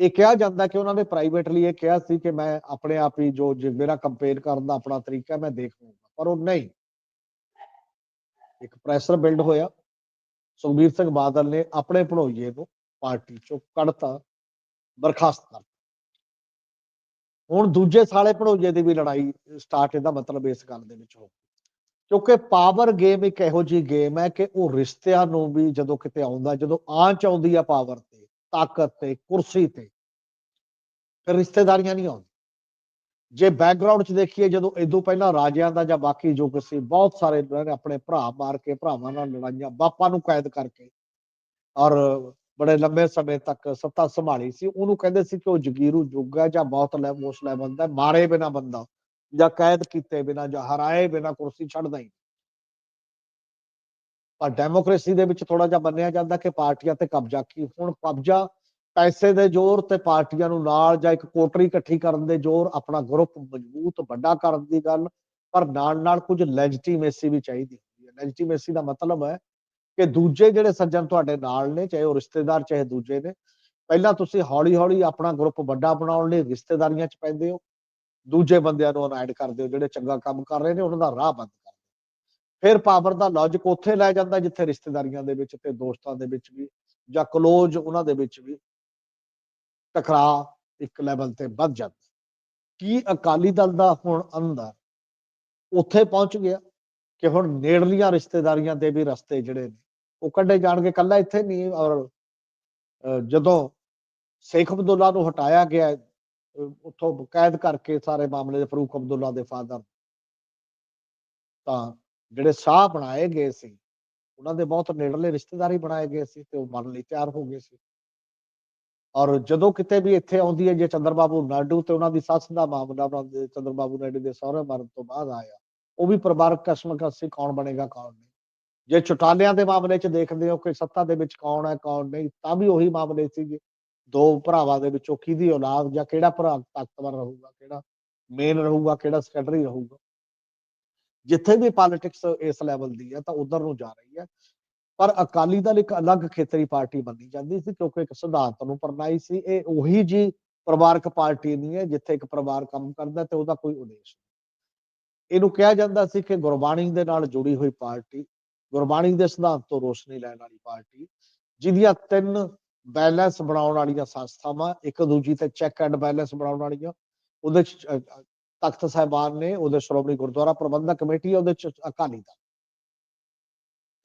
ਇਹ ਕਿਹਾ ਜਾਂਦਾ ਕਿ ਉਹਨਾਂ ਨੇ ਪ੍ਰਾਈਵੇਟਲੀ ਇਹ ਕਿਹਾ ਸੀ ਕਿ ਮੈਂ ਆਪਣੇ ਆਪ ਹੀ ਜੋ ਮੇਰਾ ਕੰਪੇਨ ਕਰਨ ਦਾ ਆਪਣਾ ਤਰੀਕਾ ਮੈਂ ਦੇਖ ਲਵਾਂਗਾ ਪਰ ਉਹ ਨਹੀਂ। ਇੱਕ ਪ੍ਰੈਸ਼ਰ ਬਿਲਡ ਹੋਇਆ। ਸੁਖਬੀਰ ਸਿੰਘ ਬਾਦਲ ਨੇ ਆਪਣੇ ਭਣੋਈਏ ਨੂੰ ਪਾਰਟੀ ਚੋਂ ਕੱਢਤਾ, ਬਰਖਾਸਤ ਕਰ ਹੁਣ ਦੂਜੇ ਸਾਲੇ ਭਣੋਈਏ ਦੀ ਵੀ ਲੜਾਈ ਸਟਾਰਟ ਇਹਦਾ ਮਤਲਬ ਇਸ ਗੱਲ ਦੇ ਵਿੱਚ ਹੋ ਕਿਉਂਕਿ ਪਾਵਰ ਗੇਮ ਇੱਕ ਇਹੋ ਜੀ ਗੇਮ ਹੈ ਕਿ ਉਹ ਰਿਸ਼ਤਿਆਂ ਨੂੰ ਵੀ ਜਦੋਂ ਕਿਤੇ ਆਉਂਦਾ, ਜਦੋਂ ਆਂਚ ਆਉਂਦੀ ਆ ਪਾਵਰ ਤੇ ਤਾਕਤ ਤੇ, ਕੁਰਸੀ ਤੇ। ਫਿਰ ਰਿਸ਼ਤੇਦਾਰੀਆਂ ਨਹੀਂ ਆਉਂਦੀਆਂ। ਜੇ ਬੈਕਗ੍ਰਾਉਂਡ 'ਚ ਦੇਖੀਏ, ਜਦੋਂ ਇਦੋਂ ਪਹਿਲਾਂ ਰਾਜਿਆਂ ਦਾ ਜਾਂ ਬਾਕੀ ਜੋ ਕੁਛ ਸੀ, ਬਹੁਤ ਸਾਰੇ ਨੇ ਆਪਣੇ ਭਰਾ ਮਾਰ ਕੇ, ਭਰਾਵਾਂ ਨਾਲ ਲੜਾਈਆਂ, ਬਾਪਾ ਨੂੰ ਕੈਦ ਕਰਕੇ ਔਰ ਬੜੇ ਲੰਬੇ ਸਮੇਂ ਤੱਕ ਸੱਤਾ ਸੰਭਾਲੀ ਸੀ। ਉਹਨੂੰ ਕਹਿੰਦੇ ਸੀ ਕਿ ਉਹ ਜਗੀਰੂ ਜੁਗ ਹੈ ਜਾਂ ਬਹੁਤ ਲੈ ਮੋਸ ਲੈ ਬੰਦਾ ਮਾਰੇ ਬਿਨਾ ਬੰਦਾ, ਜਾਂ ਕੈਦ ਕੀਤੇ ਬਿਨਾ ਜਾਂ ਹਰਾਏ ਬਿਨਾ ਕੁਰਸੀ ਛੱਡਦਾ ਹੀ ਪਰ ਡੈਮੋਕ੍ਰੇਸੀ ਦੇ ਵਿੱਚ ਥੋੜਾ ਜਿਹਾ ਮੰਨਿਆ ਜਾਂਦਾ ਕਿ ਪਾਰਟੀਆਂ ਤੇ ਕਬਜ਼ਾ ਕੀ, ਹੁਣ ਕਬਜ਼ਾ ਪੈਸੇ ਦੇ ਜ਼ੋਰ ਤੇ ਪਾਰਟੀਆਂ ਨੂੰ ਨਾਲ ਜਾਂ ਇੱਕ ਕੋਟਰੀ ਇਕੱਠੀ ਕਰਨ ਦੇ ਜ਼ੋਰ, ਆਪਣਾ ਗਰੁੱਪ ਮਜ਼ਬੂਤ ਵੱਡਾ ਕਰਨ ਦੀ ਗੱਲ, ਪਰ ਨਾਲ ਨਾਲ ਕੁਝ ਲੈਜੀਟੀਮੇਸੀ ਵੀ ਚਾਹੀਦੀ ਹੁੰਦੀ ਹੈ। ਲੈਜੀਟੀਮੇਸੀ ਦਾ ਮਤਲਬ ਹੈ ਕਿ ਦੂਜੇ ਜਿਹੜੇ ਸੱਜਣ ਤੁਹਾਡੇ ਨਾਲ ਨੇ, ਚਾਹੇ ਉਹ ਰਿਸ਼ਤੇਦਾਰ, ਚਾਹੇ ਦੂਜੇ ਨੇ, ਪਹਿਲਾਂ ਤੁਸੀਂ ਹੌਲੀ ਹੌਲੀ ਆਪਣਾ ਗਰੁੱਪ ਵੱਡਾ ਬਣਾਉਣ ਲਈ ਰਿਸ਼ਤੇਦਾਰੀਆਂ 'ਚ ਪੈਂਦੇ ਹੋ। ਦੂਜੇ ਬੰਦਿਆਂ ਨੂੰ ਅਨਾਇਡ ਕਰਦੇ ਹੋ ਜਿਹੜੇ ਚੰਗਾ ਕੰਮ ਕਰ ਰਹੇ ਨੇ, ਉਹਨਾਂ ਦਾ ਰਾਹ ਬੰਦ ਕਰਦੇ ਫਿਰ ਪਾਵਰ ਦਾ ਲੌਜੀਕ ਉੱਥੇ ਲੈ ਜਾਂਦਾ ਜਿੱਥੇ ਰਿਸ਼ਤੇਦਾਰੀਆਂ ਦੇ ਵਿੱਚ ਤੇ ਦੋਸਤਾਂ ਦੇ ਵਿੱਚ ਵੀ ਜਾਂ ਕਲੋਜ਼ ਉਹਨਾਂ ਦੇ ਵਿੱਚ ਵੀ ਟਕਰਾਅ ਇੱਕ ਲੈਵਲ ਤੇ ਵੱਧ ਜਾਂਦਾ। ਕੀ ਅਕਾਲੀ ਦਲ ਦਾ ਹੁਣ ਅੰਦਰ ਉੱਥੇ ਪਹੁੰਚ ਗਿਆ ਕਿ ਹੁਣ ਨੇੜਲੀਆਂ ਰਿਸ਼ਤੇਦਾਰੀਆਂ ਦੇ ਵੀ ਰਸਤੇ ਜਿਹੜੇ ਨੇ, ਉਹ ਕੱਢੇ ਜਾਣਗੇ। ਕੱਲਾ ਇੱਥੇ ਨਹੀਂ, ਔਰ ਜਦੋਂ ਸ਼ੇਖ ਅਬਦੁੱਲਾ ਨੂੰ ਹਟਾਇਆ ਗਿਆ ਉੱਥੋਂ ਕੈਦ ਕਰਕੇ ਸਾਰੇ ਮਾਮਲੇ ਦੇ ਫਰੂਕ ਅਬਦੁੱਲਾ ਦੇ ਫਾਦਰ, ਤਾਂ ਜਿਹੜੇ ਸ਼ਾਹ ਬਣਾਏ ਗਏ ਸੀ, ਉਹਨਾਂ ਦੇ ਬਹੁਤ ਨੇੜਲੇ ਰਿਸ਼ਤੇਦਾਰੀ ਬਣਾਏ ਗਏ ਸੀ ਤੇ ਉਹ ਮਰਨ ਲਈ ਤਿਆਰ ਹੋ ਗਏ ਸੀ। ਔਰ ਜਦੋਂ ਕਿਤੇ ਵੀ ਇੱਥੇ ਆਉਂਦੀ ਹੈ ਜੇ ਚੰਦਰਬਾਬੂ ਨਾਇਡੂ ਤੇ ਉਹਨਾਂ ਦੀ ਸੱਸ ਦਾ ਮਾਮਲਾ ਉਹਨਾਂ ਚੰਦਰਬਾਬੂ ਨਾਇਡੂ ਦੇ ਸਹੁਰੇ ਮਰਨ ਤੋਂ ਬਾਅਦ ਆਇਆ, ਉਹ ਵੀ ਪਰਿਵਾਰਕ ਕਸ਼ਮਕਸ਼ ਕੌਣ ਬਣੇਗਾ, ਕੌਣ ਨਹੀਂ। ਜੇ ਚੁਟਾਲਿਆਂ ਦੇ ਮਾਮਲੇ 'ਚ ਦੇਖਦੇ ਹੋ ਕਿ ਸੱਤਾ ਦੇ ਵਿੱਚ ਕੌਣ ਹੈ, ਕੌਣ ਨਹੀਂ, ਤਾਂ ਵੀ ਉਹੀ ਮਾਮਲੇ ਸੀਗੇ। ਦੋ ਭਰਾਵਾਂ ਦੇ ਵਿੱਚੋਂ ਕਿਹਦੀ ਔਲਾਦ ਜਾਂ ਕਿਹੜਾ ਭਰਾ ਤਾਕਤਵਰ ਰਹੂਗਾ, ਕਿਹੜਾ ਮੇਨ ਰਹੂਗਾ, ਕਿਹੜਾ ਸੈਕੰਡਰੀ ਰਹੂਗਾ। ਜਿੱਥੇ ਵੀ ਪੋਲਿਟਿਕਸ ਇਸ ਲੈਵਲ ਦੀ ਹੈ ਤਾਂ ਉਧਰ ਨੂੰ ਜਾ ਰਹੀ ਹੈ। ਪਰ ਅਕਾਲੀ ਦਲ ਇੱਕ ਅਲੱਗ ਖੇਤਰੀ ਪਾਰਟੀ ਮੰਨੀ ਜਾਂਦੀ ਸੀ ਕਿਉਂਕਿ ਇੱਕ ਸਿਧਾਂਤ ਨੂੰ ਪਰਨਾਈ ਸੀ। ਇਹ ਉਹੀ ਜੀ ਪਰਿਵਾਰਕ ਪਾਰਟੀ ਨਹੀਂ ਹੈ ਜਿੱਥੇ ਇੱਕ ਪਰਿਵਾਰ ਕੰਮ ਕਰਦਾ ਤੇ ਉਹਦਾ ਕੋਈ ਉਦੇਸ਼ ਇਹਨੂੰ ਕਿਹਾ ਜਾਂਦਾ ਸੀ ਕਿ ਗੁਰਬਾਣੀ ਦੇ ਨਾਲ ਜੁੜੀ ਹੋਈ ਪਾਰਟੀ, ਗੁਰਬਾਣੀ ਦੇ ਸਿਧਾਂਤ ਤੋਂ ਰੋਸ਼ਨੀ ਲੈਣ ਵਾਲੀ ਪਾਰਟੀ, ਜਿਹਦੀਆਂ ਤਿੰਨ ਬੈਲੈਂਸ ਬਣਾਉਣ ਵਾਲੀਆਂ ਸੰਸਥਾਵਾਂ, ਇੱਕ ਦੂਜੀ ਤੇ ਚੈੱਕ ਐਂਡ ਬੈਲੈਂਸ ਬਣਾਉਣ ਵਾਲੀਆਂ, ਉਹਦੇ ਚ ਤਖਤ ਸਾਹਿਬਾਨ ਨੇ ਉਹਦੇ ਸ਼੍ਰੋਮਣੀ ਗੁਰਦੁਆਰਾ ਪ੍ਰਬੰਧਕ ਕਮੇਟੀ ਉਹਦੇ ਚ ਅਕਾਲੀ ਦਲ।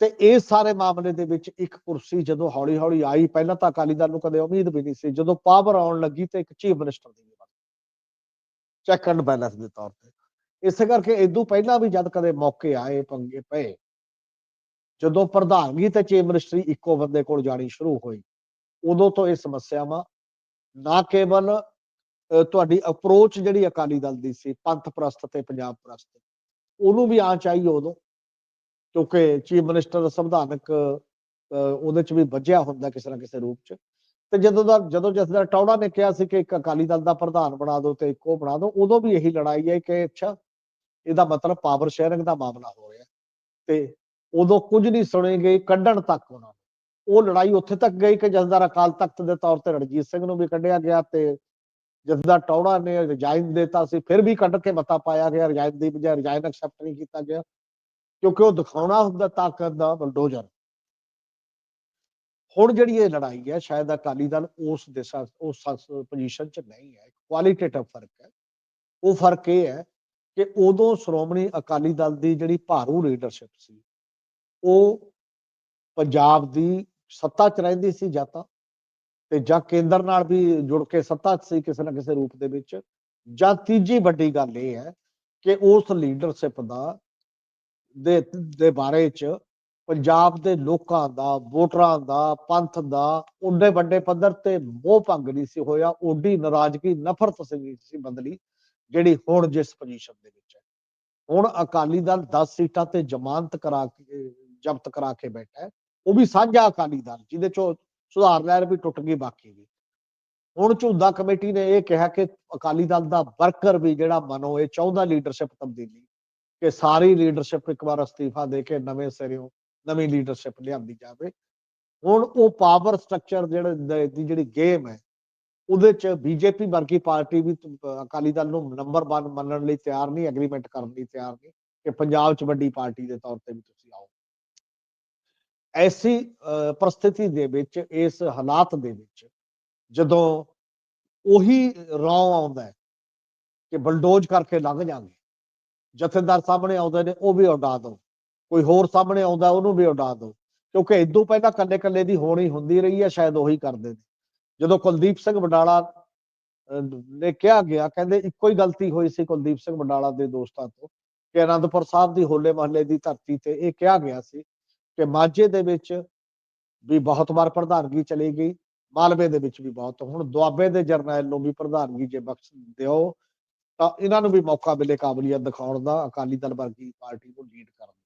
ਤੇ ਇਹ ਸਾਰੇ ਮਾਮਲੇ ਦੇ ਵਿੱਚ ਇੱਕ ਕੁਰਸੀ ਜਦੋਂ ਹੌਲੀ ਹੌਲੀ ਆਈ, ਪਹਿਲਾਂ ਤਾਂ ਅਕਾਲੀ ਦਲ ਨੂੰ ਕਦੇ ਉਮੀਦ ਵੀ ਨਹੀਂ ਸੀ, ਜਦੋਂ ਪਾਵਰ ਆਉਣ ਲੱਗੀ ਤੇ ਇੱਕ ਚੀਫ ਮਿਨਿਸਟਰ ਦੀ ਬਣ। ਚੈੱਕ ਐਂਡ ਬੈਲੈਂਸ ਦੇ ਤੌਰ ਤੇ। ਇਸੇ ਕਰਕੇ ਇਦੋਂ ਪਹਿਲਾਂ ਵੀ ਜਦ ਕਦੇ ਮੌਕੇ ਆਏ, ਪੰਗੇ ਪਏ, ਜਦੋਂ ਪ੍ਰਧਾਨਗੀ ਤੇ ਚੀਫ ਮਿਨਿਸਟਰੀ ਇੱਕੋ ਬੰਦੇ ਕੋਲ ਜਾਣੀ ਸ਼ੁਰੂ ਹੋਈ, ਉਦੋਂ ਤੋਂ ਇਹ ਸਮੱਸਿਆਵਾਂ ਨਾ ਕੇਵਲ ਤੁਹਾਡੀ ਅਪਰੋਚ ਜਿਹੜੀ ਅਕਾਲੀ ਦਲ ਦੀ ਸੀ, ਪੰਥ ਪ੍ਰਸਤ ਤੇ ਪੰਜਾਬ ਪ੍ਰਸਤ, ਉਹਨੂੰ ਵੀ ਆਂਚ ਆਈ ਉਦੋਂ, ਕਿਉਂਕਿ ਚੀਫ ਮਿਨਿਸਟਰ ਦਾ ਸੰਵਿਧਾਨਕ ਉਹਦੇ ਚ ਵੀ ਵੱਜਿਆ ਹੁੰਦਾ ਕਿਸੇ ਨਾ ਕਿਸੇ ਰੂਪ ਚ, ਤੇ ਜਦੋਂ ਦਾ, ਜਦੋਂ ਜਿਸ ਟੌੜਾ ਨੇ ਕਿਹਾ ਸੀ ਕਿ ਇੱਕ ਅਕਾਲੀ ਦਲ ਦਾ ਪ੍ਰਧਾਨ ਬਣਾ ਦਿਓ ਤੇ ਇੱਕੋ ਬਣਾ ਦਿਓ, ਉਦੋਂ ਵੀ ਇਹੀ ਲੜਾਈ ਹੈ ਕਿ ਅੱਛਾ, ਇਹਦਾ ਮਤਲਬ ਪਾਵਰ ਸ਼ੇਅਰਿੰਗ ਦਾ ਮਾਮਲਾ ਹੋ ਰਿਹਾ, ਤੇ ਉਦੋਂ ਕੁਝ ਨਹੀਂ ਸੁਣੇ ਗਏ ਕੱਢਣ ਤੱਕ ਉਹਨਾਂ ਨੂੰ। ਉਹ ਲੜਾਈ ਉੱਥੇ ਤੱਕ ਗਈ ਕਿ ਜਸਦਾਰ ਅਕਾਲ ਤਖਤ ਦੇ ਤੌਰ ਤੇ ਰਣਜੀਤ ਸਿੰਘ ਨੂੰ ਵੀ ਕੱਢਿਆ ਗਿਆ ਤੇ ਜਸਦਾਰ ਟੌੜਾ ਨੇ ਰਿਜ਼ਾਈਨ ਦਿੱਤਾ ਸੀ, ਫਿਰ ਵੀ ਕੱਢ ਕੇ ਮਤਾ ਪਾਇਆ ਗਿਆ ਰਿਜ਼ਾਈਨ ਦੀ ਬਜਾਏ ਰਿਜ਼ਾਈਨ ਐਕਸੈਪਟ ਨਹੀਂ ਕੀਤਾ ਗਿਆ, ਕਿਉਂਕਿ ਉਹ ਦਿਖਾਉਣਾ ਹੁੰਦਾ ਤਾਕਤ ਦਾ ਬਲਡੋਜ਼ਰ ਹੁਣ ਜਿਹੜੀ ਇਹ ਲੜਾਈ ਹੈ, ਸ਼ਾਇਦ ਅਕਾਲੀ ਦਲ ਉਸ ਦਿਸ਼ਾ ਉਸ ਪੋਜੀਸ਼ਨ 'ਚ ਨਹੀਂ ਹੈ ਕੁਆਲੀਟੇਟਿਵ ਫ਼ਰਕ ਹੈ। ਉਹ ਫ਼ਰਕ ਇਹ ਹੈ ਕਿ ਉਦੋਂ ਸ਼੍ਰੋਮਣੀ ਅਕਾਲੀ ਦਲ ਦੀ ਜਿਹੜੀ ਭਾਰੂ ਲੀਡਰਸ਼ਿਪ ਸੀ, ਉਹ ਪੰਜਾਬ ਦੀ ਸੱਤਾ 'ਚ ਰਹਿੰਦੀ ਸੀ ਜਾਂ ਤਾਂ ਤੇ ਜਾਂ ਕੇਂਦਰ ਨਾਲ ਵੀ ਜੁੜ ਕੇ ਸੱਤਾ 'ਚ ਸੀ ਕਿਸੇ ਨਾ ਕਿਸੇ ਰੂਪ ਦੇ ਵਿੱਚ, ਜਾਂ ਤੀਜੀ ਵੱਡੀ ਗੱਲ ਇਹ ਹੈ ਕਿ ਉਸ ਲੀਡਰਸ਼ਿਪ ਦਾ ਦੇ ਦੇ ਬਾਰੇ 'ਚ ਪੰਜਾਬ ਦੇ ਲੋਕਾਂ ਦਾ, ਵੋਟਰਾਂ ਦਾ, ਪੰਥ ਦਾ ਉਹਦੇ ਵੱਡੇ ਪੱਧਰ ਤੇ ਮੋਹ ਭੰਗ ਨਹੀਂ ਸੀ ਹੋਇਆ, ਓਡੀ ਨਾਰਾਜ਼ਗੀ, ਨਫ਼ਰਤ ਸੀ ਸੀ ਬਦਲੀ, ਜਿਹੜੀ ਹੁਣ ਜਿਸ ਪੋਜੀਸ਼ਨ ਦੇ ਵਿੱਚ ਹੈ। ਹੁਣ ਅਕਾਲੀ ਦਲ 10 ਸੀਟਾਂ ਤੇ ਜ਼ਮਾਨਤ ਕਰਾ ਕੇ, ਜ਼ਬਤ ਕਰਾ ਕੇ ਬੈਠਾ ਉਹ ਵੀ ਸਾਂਝਾ ਅਕਾਲੀ ਦਲ, ਜਿਹਦੇ ਚੋਂ ਸੁਧਾਰ ਲਹਿਰ ਵੀ ਟੁੱਟ ਗਈ ਬਾਕੀ ਵੀ। ਹੁਣ ਝੁੰਦਾ ਕਮੇਟੀ ਨੇ ਇਹ ਕਿਹਾ ਕਿ ਅਕਾਲੀ ਦਲ ਦਾ ਵਰਕਰ ਵੀ ਜਿਹੜਾ ਮਨੋ, ਇਹ ਚਾਹੁੰਦਾ ਲੀਡਰਸ਼ਿਪ ਤਬਦੀਲੀ, ਕਿ ਸਾਰੀ ਲੀਡਰਸ਼ਿਪ ਇੱਕ ਵਾਰ ਅਸਤੀਫਾ ਦੇ ਕੇ ਨਵੇਂ ਸਿਰਿਓਂ ਨਵੀਂ ਲੀਡਰਸ਼ਿਪ ਲਿਆਂਦੀ ਜਾਵੇ। ਹੁਣ ਉਹ ਪਾਵਰ ਸਟਰਕਚਰ ਜਿਹੜੇ ਦੀ ਜਿਹੜੀ ਗੇਮ ਹੈ, ਉਹਦੇ ਚ ਬੀਜੇਪੀ ਵਰਗੀ ਪਾਰਟੀ ਵੀ ਅਕਾਲੀ ਦਲ ਨੂੰ ਨੰਬਰ 1 ਮੰਨਣ ਲਈ ਤਿਆਰ ਨਹੀਂ ਐਗਰੀਮੈਂਟ ਕਰਨ ਲਈ ਤਿਆਰ ਨਹੀਂ, ਕਿ ਪੰਜਾਬ ਚ ਵੱਡੀ ਪਾਰਟੀ ਦੇ ਤੌਰ ਤੇ ਵੀ ਤੁਸੀਂ ਐਸੀ ਪ੍ਰਸਥਿਤੀ ਦੇ ਵਿੱਚ ਇਸ ਹਾਲਾਤ ਦੇ ਵਿੱਚ ਜਦੋਂ ਉਹੀ ਰੌਂ ਆਉਂਦਾ ਹੈ ਕਿ ਬਲਡੋਜ਼ ਕਰਕੇ ਲੰਘ ਜਾਣਗੇ ਜਥੇਦਾਰ ਸਾਹਮਣੇ ਆਉਂਦੇ ਨੇ ਉਹ ਵੀ ਉਡਾ ਦਿਓ ਕੋਈ ਹੋਰ ਸਾਹਮਣੇ ਆਉਂਦਾ ਉਹਨੂੰ ਵੀ ਉਡਾ ਦਿਓ ਕਿਉਂਕਿ ਇਦੋਂ ਪਹਿਲਾਂ ਕੱਲੇ ਕੱਲੇ ਦੀ ਹੋਣੀ ਹੁੰਦੀ ਰਹੀ ਹੈ ਸ਼ਾਇਦ ਉਹੀ ਕਰਦੇ ਨੇ। ਜਦੋਂ ਕੁਲਦੀਪ ਸਿੰਘ ਬਡਾਲਾ ਅਹ, ਨੇ ਕਿਹਾ ਗਿਆ ਕਹਿੰਦੇ ਇੱਕੋ ਹੀ ਗਲਤੀ ਹੋਈ ਸੀ ਕੁਲਦੀਪ ਸਿੰਘ ਵਡਾਲਾ ਦੇ ਦੋਸਤਾਂ ਤੋਂ ਕਿ ਅਨੰਦਪੁਰ ਸਾਹਿਬ ਦੀ ਹੋਲੇ ਮਹੱਲੇ ਦੀ ਧਰਤੀ ਤੇ ਇਹ ਕਿਹਾ ਗਿਆ ਸੀ ਕਿ ਮਾਝੇ ਦੇ ਵਿੱਚ ਵੀ ਬਹੁਤ ਵਾਰ ਪ੍ਰਧਾਨਗੀ ਚਲੀ ਗਈ, ਮਾਲਵੇ ਦੇ ਵਿੱਚ ਵੀ ਬਹੁਤ। ਹੁਣ ਦੁਆਬੇ ਦੇ ਜਰਨੈਲ ਨੂੰ ਵੀ ਪ੍ਰਧਾਨਗੀ ਜੇ ਬਖਸ਼ ਦਿਓ, ਤਾਂ ਇਹਨਾਂ ਨੂੰ ਵੀ ਮੌਕਾ ਮਿਲੇ ਕਾਬਲੀਅਤ ਦਿਖਾਉਣ ਦਾ, ਅਕਾਲੀ ਦਲ ਵਰਗੀ ਪਾਰਟੀ ਨੂੰ ਲੀਡ ਕਰਨ ਦਾ।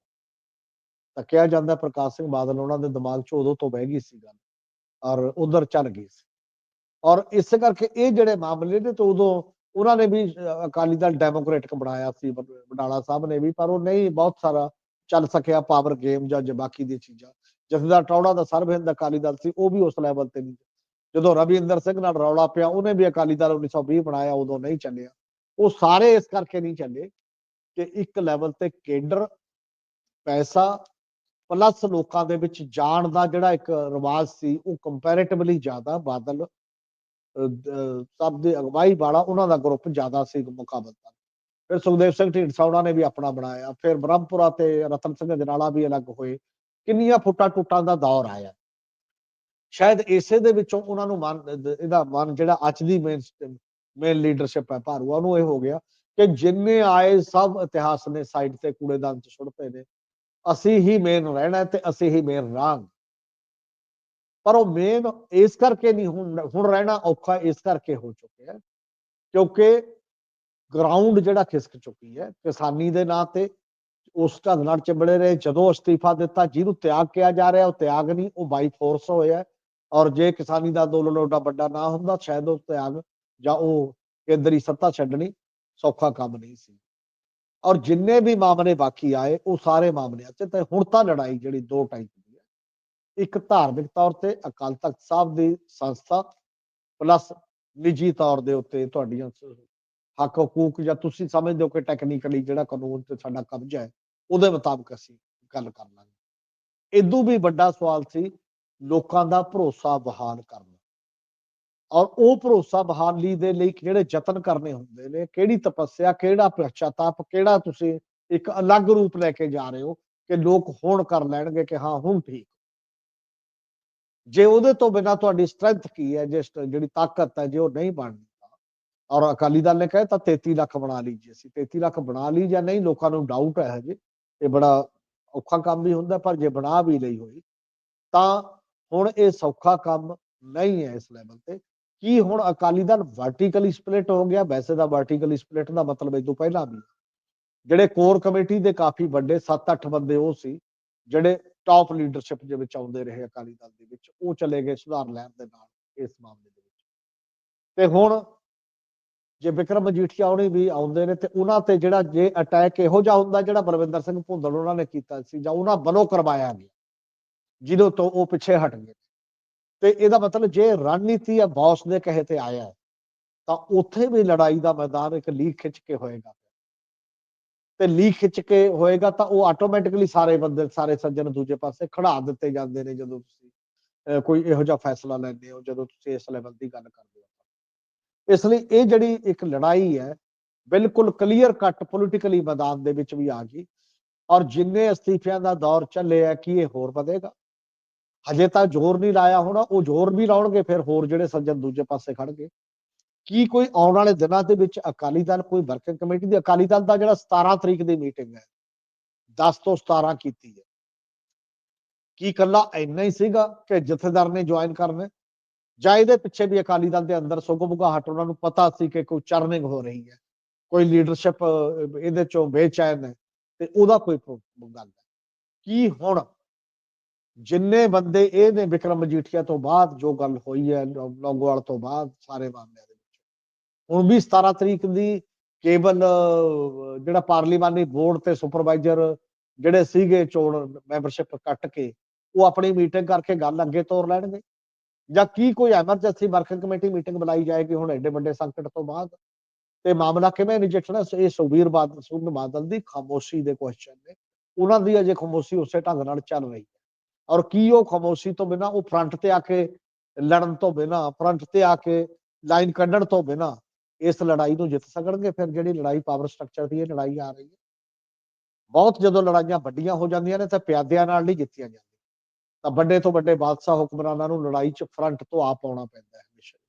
ਤਾਂ ਕਿਹਾ ਜਾਂਦਾ ਪ੍ਰਕਾਸ਼ ਸਿੰਘ ਬਾਦਲ ਉਹਨਾਂ ਦੇ ਦਿਮਾਗ 'ਚ ਉਦੋਂ ਤੋਂ ਬਹਿ ਗਈ ਸੀ ਗੱਲ, ਔਰ ਉਧਰ ਚੱਲ ਗਈ ਸੀ। ਔਰ ਇਸ ਕਰਕੇ ਇਹ ਜਿਹੜੇ ਮਾਮਲੇ ਨੇ, ਤੇ ਉਦੋਂ ਉਹਨਾਂ ਨੇ ਵੀ ਅਕਾਲੀ ਦਲ ਡੈਮੋਕ੍ਰੈਟਿਕ ਬਣਾਇਆ ਸੀ ਬਡਾਲਾ ਸਾਹਿਬ ਨੇ ਵੀ, ਪਰ ਉਹ ਨਹੀਂ, ਬਹੁਤ ਸਾਰਾ ਚੱਲ ਸਕਿਆ ਪਾਵਰ ਗੇਮ ਜਾਂ ਜ ਬਾਕੀ ਦੀਆਂ ਚੀਜ਼ਾਂ। ਜਥੇਦਾਰ ਟੌੜਾ ਦਾ ਸਰਬਹਿੰਦ ਅਕਾਲੀ ਦਲ ਸੀ, ਉਹ ਵੀ ਉਸ ਲੈਵਲ ਤੇ ਨਹੀਂ ਜਦੋਂ ਰਵਿੰਦਰ ਸਿੰਘ ਨਾਲ ਰੌਲਾ ਪਿਆ, ਉਹਨੇ ਵੀ ਅਕਾਲੀ ਦਲ 1920 ਬਣਾਇਆ, ਉਦੋਂ ਨਹੀਂ ਚੱਲਿਆ। ਉਹ ਸਾਰੇ ਇਸ ਕਰਕੇ ਨਹੀਂ ਚੱਲੇ ਕਿ ਇੱਕ ਲੈਵਲ ਤੇ ਕੇਡਰ, ਪੈਸਾ ਪਲੱਸ ਲੋਕਾਂ ਦੇ ਵਿੱਚ ਜਾਣ ਦਾ ਜਿਹੜਾ ਇੱਕ ਰਿਵਾਜ ਸੀ, ਉਹ ਕੰਪੈਰੀਟਿਵਲੀ ਜ਼ਿਆਦਾ ਬਾਦਲ ਸਭ ਦੇ ਅਗਵਾਈ ਵਾਲਾ ਉਹਨਾਂ ਦਾ ਗਰੁੱਪ ਜ਼ਿਆਦਾ ਸੀ ਮੁਕਾਬਲਤਨ। ਫਿਰ ਸੁਖਦੇਵ ਸਿੰਘ ਢੀਂਡਸਾ ਉਹਨਾਂ ਨੇ ਵੀ ਆਪਣਾ ਬਣਾਇਆ, ਫਿਰ ਬ੍ਰਹਮਪੁਰਾ ਤੇ ਰਤਨ ਸਿੰਘ ਜਨਾਲਾ ਵੀ ਅਲੱਗ ਹੋਏ, ਕਿੰਨੀਆਂ ਫੁੱਟਾਂ ਟੁੱਟਾਂ ਦਾ ਦੌਰ ਆਇਆ। ਸ਼ਾਇਦ ਇਸੇ ਦੇ ਵਿੱਚੋਂ ਉਹਨਾਂ ਨੂੰ ਮਨ ਇਹਦਾ ਮਨ ਜਿਹੜਾ ਅੱਜ ਦੀ ਮੇਨ ਮੇਨ ਲੀਡਰਸ਼ਿਪ ਹੈ ਭਾਰੂਆ, ਉਹਨੂੰ ਇਹ ਹੋ ਗਿਆ ਕਿ ਜਿੰਨੇ ਆਏ ਸਭ ਇਤਿਹਾਸ ਨੇ ਸਾਈਡ ਤੇ ਕੂੜੇਦਾਨ ਚ ਸੁੱਟ ਪਏ ਨੇ। ਅਸੀਂ ਹੀ ਮੇਨ ਰਹਿਣਾ ਤੇ ਅਸੀਂ ਹੀ ਮੇਨ ਰਹਾਂਗੇ। ਪਰ ਉਹ ਮੇਨ ਇਸ ਕਰਕੇ ਨਹੀਂ ਹੁਣ ਹੁਣ ਰਹਿਣਾ ਔਖਾ ਇਸ ਕਰਕੇ ਹੋ ਚੁੱਕਿਆ, ਕਿਉਂਕਿ ਗਰਾਊਂਡ ਜਿਹੜਾ ਖਿਸਕ ਚੁੱਕੀ ਹੈ, ਕਿਸਾਨੀ ਦੇ ਨਾਂ ਤੇ ਉਸ ਢੰਗ ਨਾਲ ਚਿੰਬੜੇ ਰਹੇ, ਜਦੋਂ ਅਸਤੀਫਾ ਦਿੱਤਾ, ਜਿਹਨੂੰ ਤਿਆਗ ਕਿਹਾ ਜਾ ਰਿਹਾ, ਉਹ ਤਿਆਗ ਨਹੀਂ, ਉਹ ਬਾਈ ਫੋਰਸ ਹੋਇਆ। ਔਰ ਜੇ ਕਿਸਾਨੀ ਦਾ ਅੰਦੋਲਨ ਓਡਾ ਵੱਡਾ ਨਾ ਹੁੰਦਾ, ਸ਼ਾਇਦ ਉਹ ਤਿਆਗ ਜਾਂ ਉਹ ਕੇਂਦਰੀ ਸੱਤਾ ਛੱਡਣੀ ਸੌਖਾ ਕੰਮ ਨਹੀਂ ਸੀ। ਔਰ ਜਿੰਨੇ ਵੀ ਮਾਮਲੇ ਬਾਕੀ ਆਏ, ਉਹ ਸਾਰੇ ਮਾਮਲਿਆਂ 'ਚ ਤੇ ਹੁਣ ਤਾਂ ਲੜਾਈ ਜਿਹੜੀ ਦੋ ਟਾਈਪ ਦੀ ਹੈ। ਇੱਕ ਧਾਰਮਿਕ ਤੌਰ ਤੇ ਅਕਾਲ ਤਖਤ ਸਾਹਿਬ ਦੀ ਸੰਸਥਾ ਪਲੱਸ ਨਿੱਜੀ ਤੌਰ ਦੇ ਉੱਤੇ ਤੁਹਾਡੀਆਂ ਹੱਕ ਹਕੂਕ ਜਾਂ ਤੁਸੀਂ ਸਮਝਦੇ ਹੋ ਕਿ ਟੈਕਨੀਕਲੀ ਜਿਹੜਾ ਕਾਨੂੰਨ ਤੇ ਸਾਡਾ ਕਬਜ਼ਾ ਹੈ, ਉਹਦੇ ਮੁਤਾਬਕ ਅਸੀਂ ਗੱਲ ਕਰ ਲਾਂਗੇ। ਇਦੋਂ ਵੀ ਵੱਡਾ ਸਵਾਲ ਸੀ, ਲੋਕਾਂ ਦਾ ਭਰੋਸਾ ਬਹਾਲ ਕਰਨਾ। ਔਰ ਉਹ ਭਰੋਸਾ ਬਹਾਲੀ ਦੇ ਲਈ ਕਿਹੜੇ ਯਤਨ ਕਰਨੇ ਹੁੰਦੇ ਨੇ, ਕਿਹੜੀ ਤਪੱਸਿਆ, ਕਿਹੜਾ ਪਛਤਾਪ, ਕਿਹੜਾ ਤੁਸੀਂ ਇੱਕ ਅਲੱਗ ਰੂਪ ਲੈ ਕੇ ਜਾ ਰਹੇ ਹੋ ਕਿ ਲੋਕ ਹੁਣ ਕਰ ਲੈਣਗੇ ਕਿ ਹਾਂ, ਹੁਣ ਠੀਕ। ਜੇ ਉਹਦੇ ਤੋਂ ਬਿਨਾ ਤੁਹਾਡੀ ਸਟਰੈਂਥ ਕੀ ਹੈ, ਜੇ ਜਿਹੜੀ ਤਾਕਤ ਹੈ, ਜੇ ਉਹ ਨਹੀਂ ਬਣਦੀ ਔਰ ਅਕਾਲੀ ਦਲ ਨੇ ਕਹੇ ਤਾਂ 33 ਲੱਖ ਬਣਾ ਲੀਜੀਏ ਅਸੀਂ। 33 ਲੱਖ ਬਣਾ ਲਈ ਜਾਂ ਨਹੀਂ, ਲੋਕਾਂ ਨੂੰ ਡਾਊਟ ਹੈ ਹਜੇ। ਇਹ ਬੜਾ ਔਖਾ ਕੰਮ ਵੀ ਹੁੰਦਾ, ਪਰ ਜੇ ਬਣਾ ਵੀ ਲਈ ਹੋਈ, ਤਾਂ ਹੁਣ ਇਹ ਸੌਖਾ ਕੰਮ ਨਹੀਂ ਹੈ ਇਸ ਲੈਵਲ ਤੇ। ਕੀ ਹੁਣ ਅਕਾਲੀ ਦਲ ਵਰਟੀਕਲੀ ਸਪਲਿਟ ਹੋ ਗਿਆ? ਵੈਸੇ ਤਾਂ ਵਰਟੀਕਲੀ ਸਪਲਿਟ ਦਾ ਮਤਲਬ ਇਹ ਤੋਂ ਪਹਿਲਾਂ ਵੀ। ਜਿਹੜੇ ਕੋਰ ਕਮੇਟੀ ਦੇ ਕਾਫੀ ਵੱਡੇ 7-8 ਬੰਦੇ ਉਹ ਸੀ, ਜਿਹੜੇ ਟਾਪ ਲੀਡਰਸ਼ਿਪ ਦੇ ਵਿੱਚ ਆਉਂਦੇ ਰਹੇ ਅਕਾਲੀ ਦਲ ਦੇ ਵਿੱਚ, ਉਹ ਚਲੇ ਗਏ ਸੁਧਾਰ ਲੈਣ ਦੇ ਨਾਲ ਇਸ ਮਾਮਲੇ ਦੇ ਵਿੱਚ। ਤੇ ਹੁਣ ਜੇ ਵਿਕਰਮ ਮਜੀਠੀਆ ਉਹਨੇ ਵੀ ਆਉਂਦੇ ਨੇ ਤੇ ਉਹਨਾਂ ਤੇ ਜਿਹੜਾ ਜੇ ਅਟੈਕ ਇਹੋ ਜਿਹਾ ਹੁੰਦਾ ਜਿਹੜਾ ਬਲਵਿੰਦਰ ਸਿੰਘ ਭੁੰਦੜ ਉਹਨਾਂ ਨੇ ਕੀਤਾ ਸੀ ਜਾਂ ਉਹਨਾਂ ਵੱਲੋਂ ਕਰਵਾਇਆ ਗਿਆ, ਜਿਹਦੇ ਤੋਂ ਉਹ ਪਿੱਛੇ ਹਟ ਗਏ। ਤੇ ਇਹਦਾ ਮਤਲਬ ਜੇ ਰਣਨੀਤੀ ਆ ਬੌਸ ਦੇ ਕਹੇ ਤੇ ਆਇਆ ਤਾਂ ਉੱਥੇ ਵੀ ਲੜਾਈ ਦਾ ਮੈਦਾਨ ਇੱਕ ਲੀਕ ਖਿੱਚ ਕੇ ਹੋਏਗਾ। ਤੇ ਲੀਕ ਖਿੱਚ ਕੇ ਹੋਏਗਾ ਤਾਂ ਉਹ ਆਟੋਮੈਟਿਕਲੀ ਸਾਰੇ ਬੰਦੇ, ਸਾਰੇ ਸੱਜਣ ਦੂਜੇ ਪਾਸੇ ਖੜਾ ਦਿੱਤੇ ਜਾਂਦੇ ਨੇ ਜਦੋਂ ਤੁਸੀਂ ਕੋਈ ਇਹੋ ਜਿਹਾ ਫੈਸਲਾ ਲੈਂਦੇ ਹੋ, ਜਦੋਂ ਤੁਸੀਂ ਇਸ ਲੈਵਲ ਦੀ ਗੱਲ ਕਰਦੇ ਹੋ। ਇਸ ਲਈ ਇਹ ਜਿਹੜੀ ਇੱਕ ਲੜਾਈ ਹੈ, ਬਿਲਕੁਲ ਕਲੀਅਰ ਕੱਟ ਪੋਲੀਟੀਕਲੀ ਮੈਦਾਨ ਦੇ ਵਿੱਚ ਵੀ ਆ ਗਈ ਔਰ ਜਿੰਨੇ ਅਸਤੀਫਿਆਂ ਦਾ ਦੌਰ ਚੱਲਿਆ ਕੀ ਇਹ ਹੋਰ ਵਧੇਗਾ? ਹਜੇ ਤਾਂ ਜ਼ੋਰ ਨਹੀਂ ਲਾਇਆ ਹੋਣਾ, ਉਹ ਜ਼ੋਰ ਵੀ ਲਾਉਣਗੇ, ਫਿਰ ਹੋਰ ਜਿਹੜੇ ਸੱਜਣ ਦੂਜੇ ਪਾਸੇ ਖੜਗੇ ਕੀ ਕੋਈ ਆਉਣ ਵਾਲੇ ਦਿਨਾਂ ਦੇ ਵਿੱਚ ਅਕਾਲੀ ਦਲ, ਕੋਈ ਵਰਕਿੰਗ ਕਮੇਟੀ ਦੀ, ਅਕਾਲੀ ਦਲ ਦਾ ਜਿਹੜਾ 17 ਤਰੀਕ ਦੀ ਮੀਟਿੰਗ ਹੈ 10 ਤੋਂ 17 ਕੀਤੀ ਹੈ। ਕੀ ਕੱਲਾ ਇੰਨਾ ਹੀ ਸੀਗਾ ਕਿ ਜਥੇਦਾਰ ਨੇ ਜੁਆਇਨ ਕਰਨਾ ਜਾਂ ਇਹਦੇ ਪਿੱਛੇ ਵੀ ਅਕਾਲੀ ਦਲ ਦੇ ਅੰਦਰ ਸੁਗਮੁਗਾਹਟ ਉਹਨਾਂ ਨੂੰ ਪਤਾ ਸੀ ਕਿ ਕੋਈ ਚਰਨਿੰਗ ਹੋ ਰਹੀ ਹੈ, ਕੋਈ ਲੀਡਰਸ਼ਿਪ ਇਹਦੇ ਚੋਂ ਬੇਚੈਨ ਹੈ, ਤੇ ਉਹਦਾ ਕੋਈ ਗੱਲ ਹੈ। ਕੀ ਹੁਣ ਜਿੰਨੇ ਬੰਦੇ ਇਹ ਨੇ ਵਿਕਰਮ ਮਜੀਠੀਆ ਤੋਂ ਬਾਅਦ ਜੋ ਗੱਲ ਹੋਈ ਹੈ ਲੌਂਗੋਵਾਲ ਤੋਂ ਬਾਅਦ ਸਾਰੇ ਮਾਮਲਿਆਂ ਦੇ ਵਿੱਚ, ਹੁਣ ਵੀ 17 ਤਰੀਕ ਦੀ ਕੇਵਲ ਜਿਹੜਾ ਪਾਰਲੀਮਾਨੀ ਬੋਰਡ ਤੇ ਸੁਪਰਵਾਈਜ਼ਰ ਜਿਹੜੇ ਸੀਗੇ ਚੋਣ ਮੈਂਬਰਸ਼ਿਪ ਕੱਟ ਕੇ, ਉਹ ਆਪਣੀ ਮੀਟਿੰਗ ਕਰਕੇ ਗੱਲ ਅੱਗੇ ਤੋਰ ਲੈਣਗੇ। ਜਾਂ ਕੀ ਕੋਈ ਐਮਰਜੈਂਸੀ ਵਰਕਿੰਗ ਕਮੇਟੀ ਮੀਟਿੰਗ ਬੁਲਾਈ ਜਾਏਗੀ ਹੁਣ ਐਡੇ ਵੱਡੇ ਸੰਕਟ ਤੋਂ ਬਾਅਦ? ਤੇ ਮਾਮਲਾ ਕਿਵੇਂ ਨਜਿੱਠਣਾ ਇਹ ਸੁਖਬੀਰ ਬਾਦਲ ਸੁਖਬੀਰ ਬਾਦਲ ਦੀ ਖਾਮੋਸ਼ੀ ਦੇ ਕੁਐਸਚਨ ਨੇ। ਉਹਨਾਂ ਦੀ ਅਜੇ ਖਾਮੋਸ਼ੀ ਉਸੇ ਢੰਗ ਨਾਲ ਚੱਲ ਰਹੀ ਹੈ। ਔਰ ਕੀ ਉਹ ਖਾਮੋਸ਼ੀ ਤੋਂ ਬਿਨਾ, ਉਹ ਫਰੰਟ ਤੇ ਆ ਕੇ ਲੜਨ ਤੋਂ ਬਿਨਾ ਫਰੰਟ ਤੇ ਆ ਕੇ ਲਾਈਨ ਕੱਢਣ ਤੋਂ ਬਿਨਾ ਇਸ ਲੜਾਈ ਨੂੰ ਜਿੱਤ ਸਕਣਗੇ? ਫਿਰ ਜਿਹੜੀ ਲੜਾਈ ਪਾਵਰ ਸਟਰਕਚਰ ਦੀ ਇਹ ਲੜਾਈ ਆ ਰਹੀ ਹੈ। ਬਹੁਤ ਜਦੋਂ ਲੜਾਈਆਂ ਵੱਡੀਆਂ ਹੋ ਜਾਂਦੀਆਂ ਨੇ, ਤਾਂ ਪਿਆਦਿਆਂ ਨਾਲ ਨਹੀਂ ਜਿੱਤੀਆਂ ਜਾਂਦੀਆਂ। ਤਾਂ ਵੱਡੇ ਤੋਂ ਵੱਡੇ ਬਾਦਸ਼ਾਹ ਹੁਕਮਰਾਨਾਂ ਨੂੰ ਲੜਾਈ 'ਚ ਫਰੰਟ ਤੋਂ ਆ ਪਾਉਣਾ ਪੈਂਦਾ ਹੈ ਹਮੇਸ਼ਾ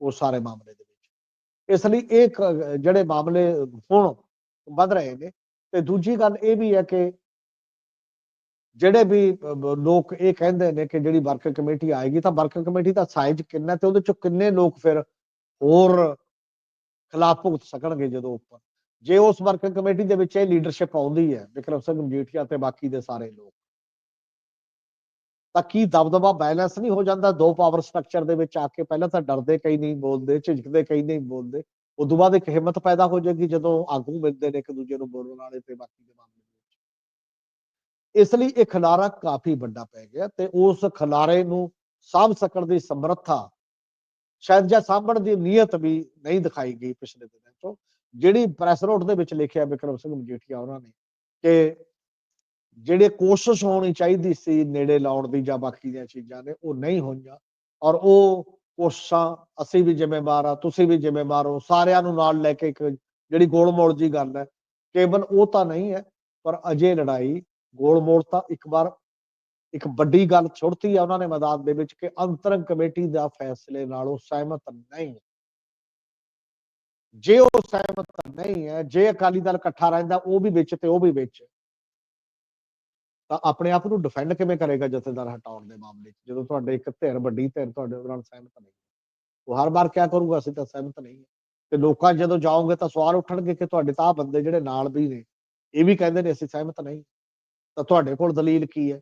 ਉਹ ਸਾਰੇ ਮਾਮਲੇ ਦੇ ਵਿੱਚ। ਇਸ ਲਈ ਇਹ ਜਿਹੜੇ ਮਾਮਲੇ ਹੁਣ ਵੱਧ ਰਹੇ ਨੇ, ਤੇ ਦੂਜੀ ਗੱਲ ਇਹ ਵੀ ਹੈ ਕਿ ਜਿਹੜੇ ਵੀ ਲੋਕ ਇਹ ਕਹਿੰਦੇ ਨੇ ਕਿ ਜਿਹੜੀ ਵਰਕਿੰਗ ਕਮੇਟੀ ਆਏਗੀ, ਤਾਂ ਵਰਕਿੰਗ ਕਮੇਟੀ ਦਾ ਸਾਈਜ਼ ਕਿੰਨਾ ਤੇ ਉਹਦੇ ਚੋਂ ਕਿੰਨੇ ਲੋਕ ਫਿਰ ਹੋਰ ਖਿਲਾਫ ਭੁਗਤ ਸਕਣਗੇ ਜਦੋਂ ਉੱਪਰ। ਜੇ ਉਸ ਵਰਕਿੰਗ ਕਮੇਟੀ ਦੇ ਵਿੱਚ ਇਹ ਲੀਡਰਸ਼ਿਪ ਆਉਂਦੀ ਹੈ, ਵਿਕਰਮ ਸਿੰਘ ਮਜੀਠੀਆ ਤੇ ਬਾਕੀ ਦੇ ਸਾਰੇ ਲੋਕ ਤਾਂ ਕੀ ਦਬਦਬਾ ਬੈਲੈਂਸ ਨਹੀਂ ਹੋ ਜਾਂਦਾ? ਦੋ ਪਾਵਰ ਸਟਰਕਚਰ ਦੇ ਵਿੱਚ ਆ ਕੇ ਪਹਿਲਾਂ ਤਾਂ ਡਰਦੇ ਕਈ ਨਹੀਂ, ਬੋਲਦੇ, ਝਿਜਕਦੇ ਕਈ ਨਹੀਂ, ਬੋਲਦੇ। ਉਦੋਂ ਬਾਅਦ ਇੱਕ ਹਿੰਮਤ ਪੈਦਾ ਹੋ ਜਾਏਗੀ ਜਦੋਂ ਆਗੂ ਮਿਲਦੇ ਨੇ ਇੱਕ ਦੂਜੇ ਨੂੰ ਬੋਲਣ ਵਾਲੇ ਤੇ ਬਾਕੀ ਦੇ ਮਾਮਲੇ ਵਿੱਚ। ਇਸ ਲਈ ਇਹ ਖਲਾਰਾ ਕਾਫੀ ਵੱਡਾ ਪੈ ਗਿਆ ਤੇ ਉਸ ਖਲਾਰੇ ਨੂੰ ਸਾਂਭ ਸਕਣ ਦੀ ਸਮਰੱਥਾ ਸ਼ਾਇਦ ਜਾਂ ਸਾਂਭਣ ਦੀ ਨੀਅਤ ਵੀ ਨਹੀਂ ਦਿਖਾਈ ਗਈ ਪਿਛਲੇ ਦਿਨਾਂ ਤੋਂ ਜਿਹੜੀ ਪ੍ਰੈਸ ਨੋਟ ਦੇ ਵਿੱਚ ਲਿਖਿਆ ਵਿਕਰਮ ਸਿੰਘ ਮਜੀਠੀਆ ਉਹਨਾਂ ਨੇ ਕਿ ਜਿਹੜੇ ਕੋਸ਼ਿਸ਼ ਹੋਣੀ ਚਾਹੀਦੀ ਸੀ ਨੇੜੇ ਲਾਉਣ ਦੀ ਜਾਂ ਬਾਕੀ ਦੀਆਂ ਚੀਜ਼ਾਂ ਨੇ, ਉਹ ਨਹੀਂ ਹੋਈਆਂ। ਔਰ ਉਹ ਕੋਸ਼ਿਸ਼ਾਂ, ਅਸੀਂ ਵੀ ਜ਼ਿੰਮੇਵਾਰ ਆ ਤੁਸੀਂ ਵੀ ਜ਼ਿੰਮੇਵਾਰ ਹੋ, ਸਾਰਿਆਂ ਨੂੰ ਨਾਲ ਲੈ ਕੇ ਇੱਕ ਜਿਹੜੀ ਗੋਲਮੋਲ ਜੀ ਗੱਲ ਹੈ, ਕੇਵਲ ਉਹ ਤਾਂ ਨਹੀਂ ਹੈ, ਪਰ ਅਜੇ ਲੜਾਈ, ਗੋਲਮੋਲ ਤਾਂ ਇੱਕ ਵਾਰ, ਇੱਕ ਵੱਡੀ ਗੱਲ ਛੁੱਟਤੀ ਹੈ ਉਹਨਾਂ ਨੇ ਮੈਦਾਨ ਦੇ ਵਿੱਚ ਕਿ ਅੰਤਰੰਗ ਕਮੇਟੀ ਦਾ ਫੈਸਲੇ ਨਾਲ ਉਹ ਸਹਿਮਤ ਨਹੀਂ ਜੇ ਉਹ ਸਹਿਮਤ ਨਹੀਂ ਹੈ, ਜੇ ਅਕਾਲੀ ਦਲ ਇਕੱਠਾ ਰਹਿੰਦਾ, ਉਹ ਵੀ ਵਿੱਚ ਤੇ ਉਹ ਵੀ ਵਿੱਚ। ਤਾਂ ਆਪਣੇ ਆਪ ਨੂੰ ਡਿਫੈਂਡ ਕਿਵੇਂ ਕਰੇਗਾ ਜਥੇਦਾਰ ਹਟਾਉਣ ਦੇ ਮਾਮਲੇ 'ਚ? ਜਦੋਂ ਤੁਹਾਡੇ ਇੱਕ ਧਿਰ, ਵੱਡੀ ਧਿਰ ਤੁਹਾਡੇ ਨਾਲ ਸਹਿਮਤ ਨਹੀਂ ਉਹ ਹਰ ਵਾਰ ਕਿਆ ਕਰੂਗਾ? ਅਸੀਂ ਤਾਂ ਸਹਿਮਤ ਨਹੀਂ ਤੇ ਲੋਕਾਂ ਜਦੋਂ ਜਾਓਗੇ ਤਾਂ ਸਵਾਲ ਉੱਠਣਗੇ ਕਿ ਤੁਹਾਡੇ ਤਾਂ ਬੰਦੇ ਜਿਹੜੇ ਨਾਲ ਵੀ ਨੇ, ਇਹ ਵੀ ਕਹਿੰਦੇ ਨੇ ਅਸੀਂ ਸਹਿਮਤ ਨਹੀਂ ਤਾਂ ਤੁਹਾਡੇ ਕੋਲ ਦਲੀਲ ਕੀ ਹੈ?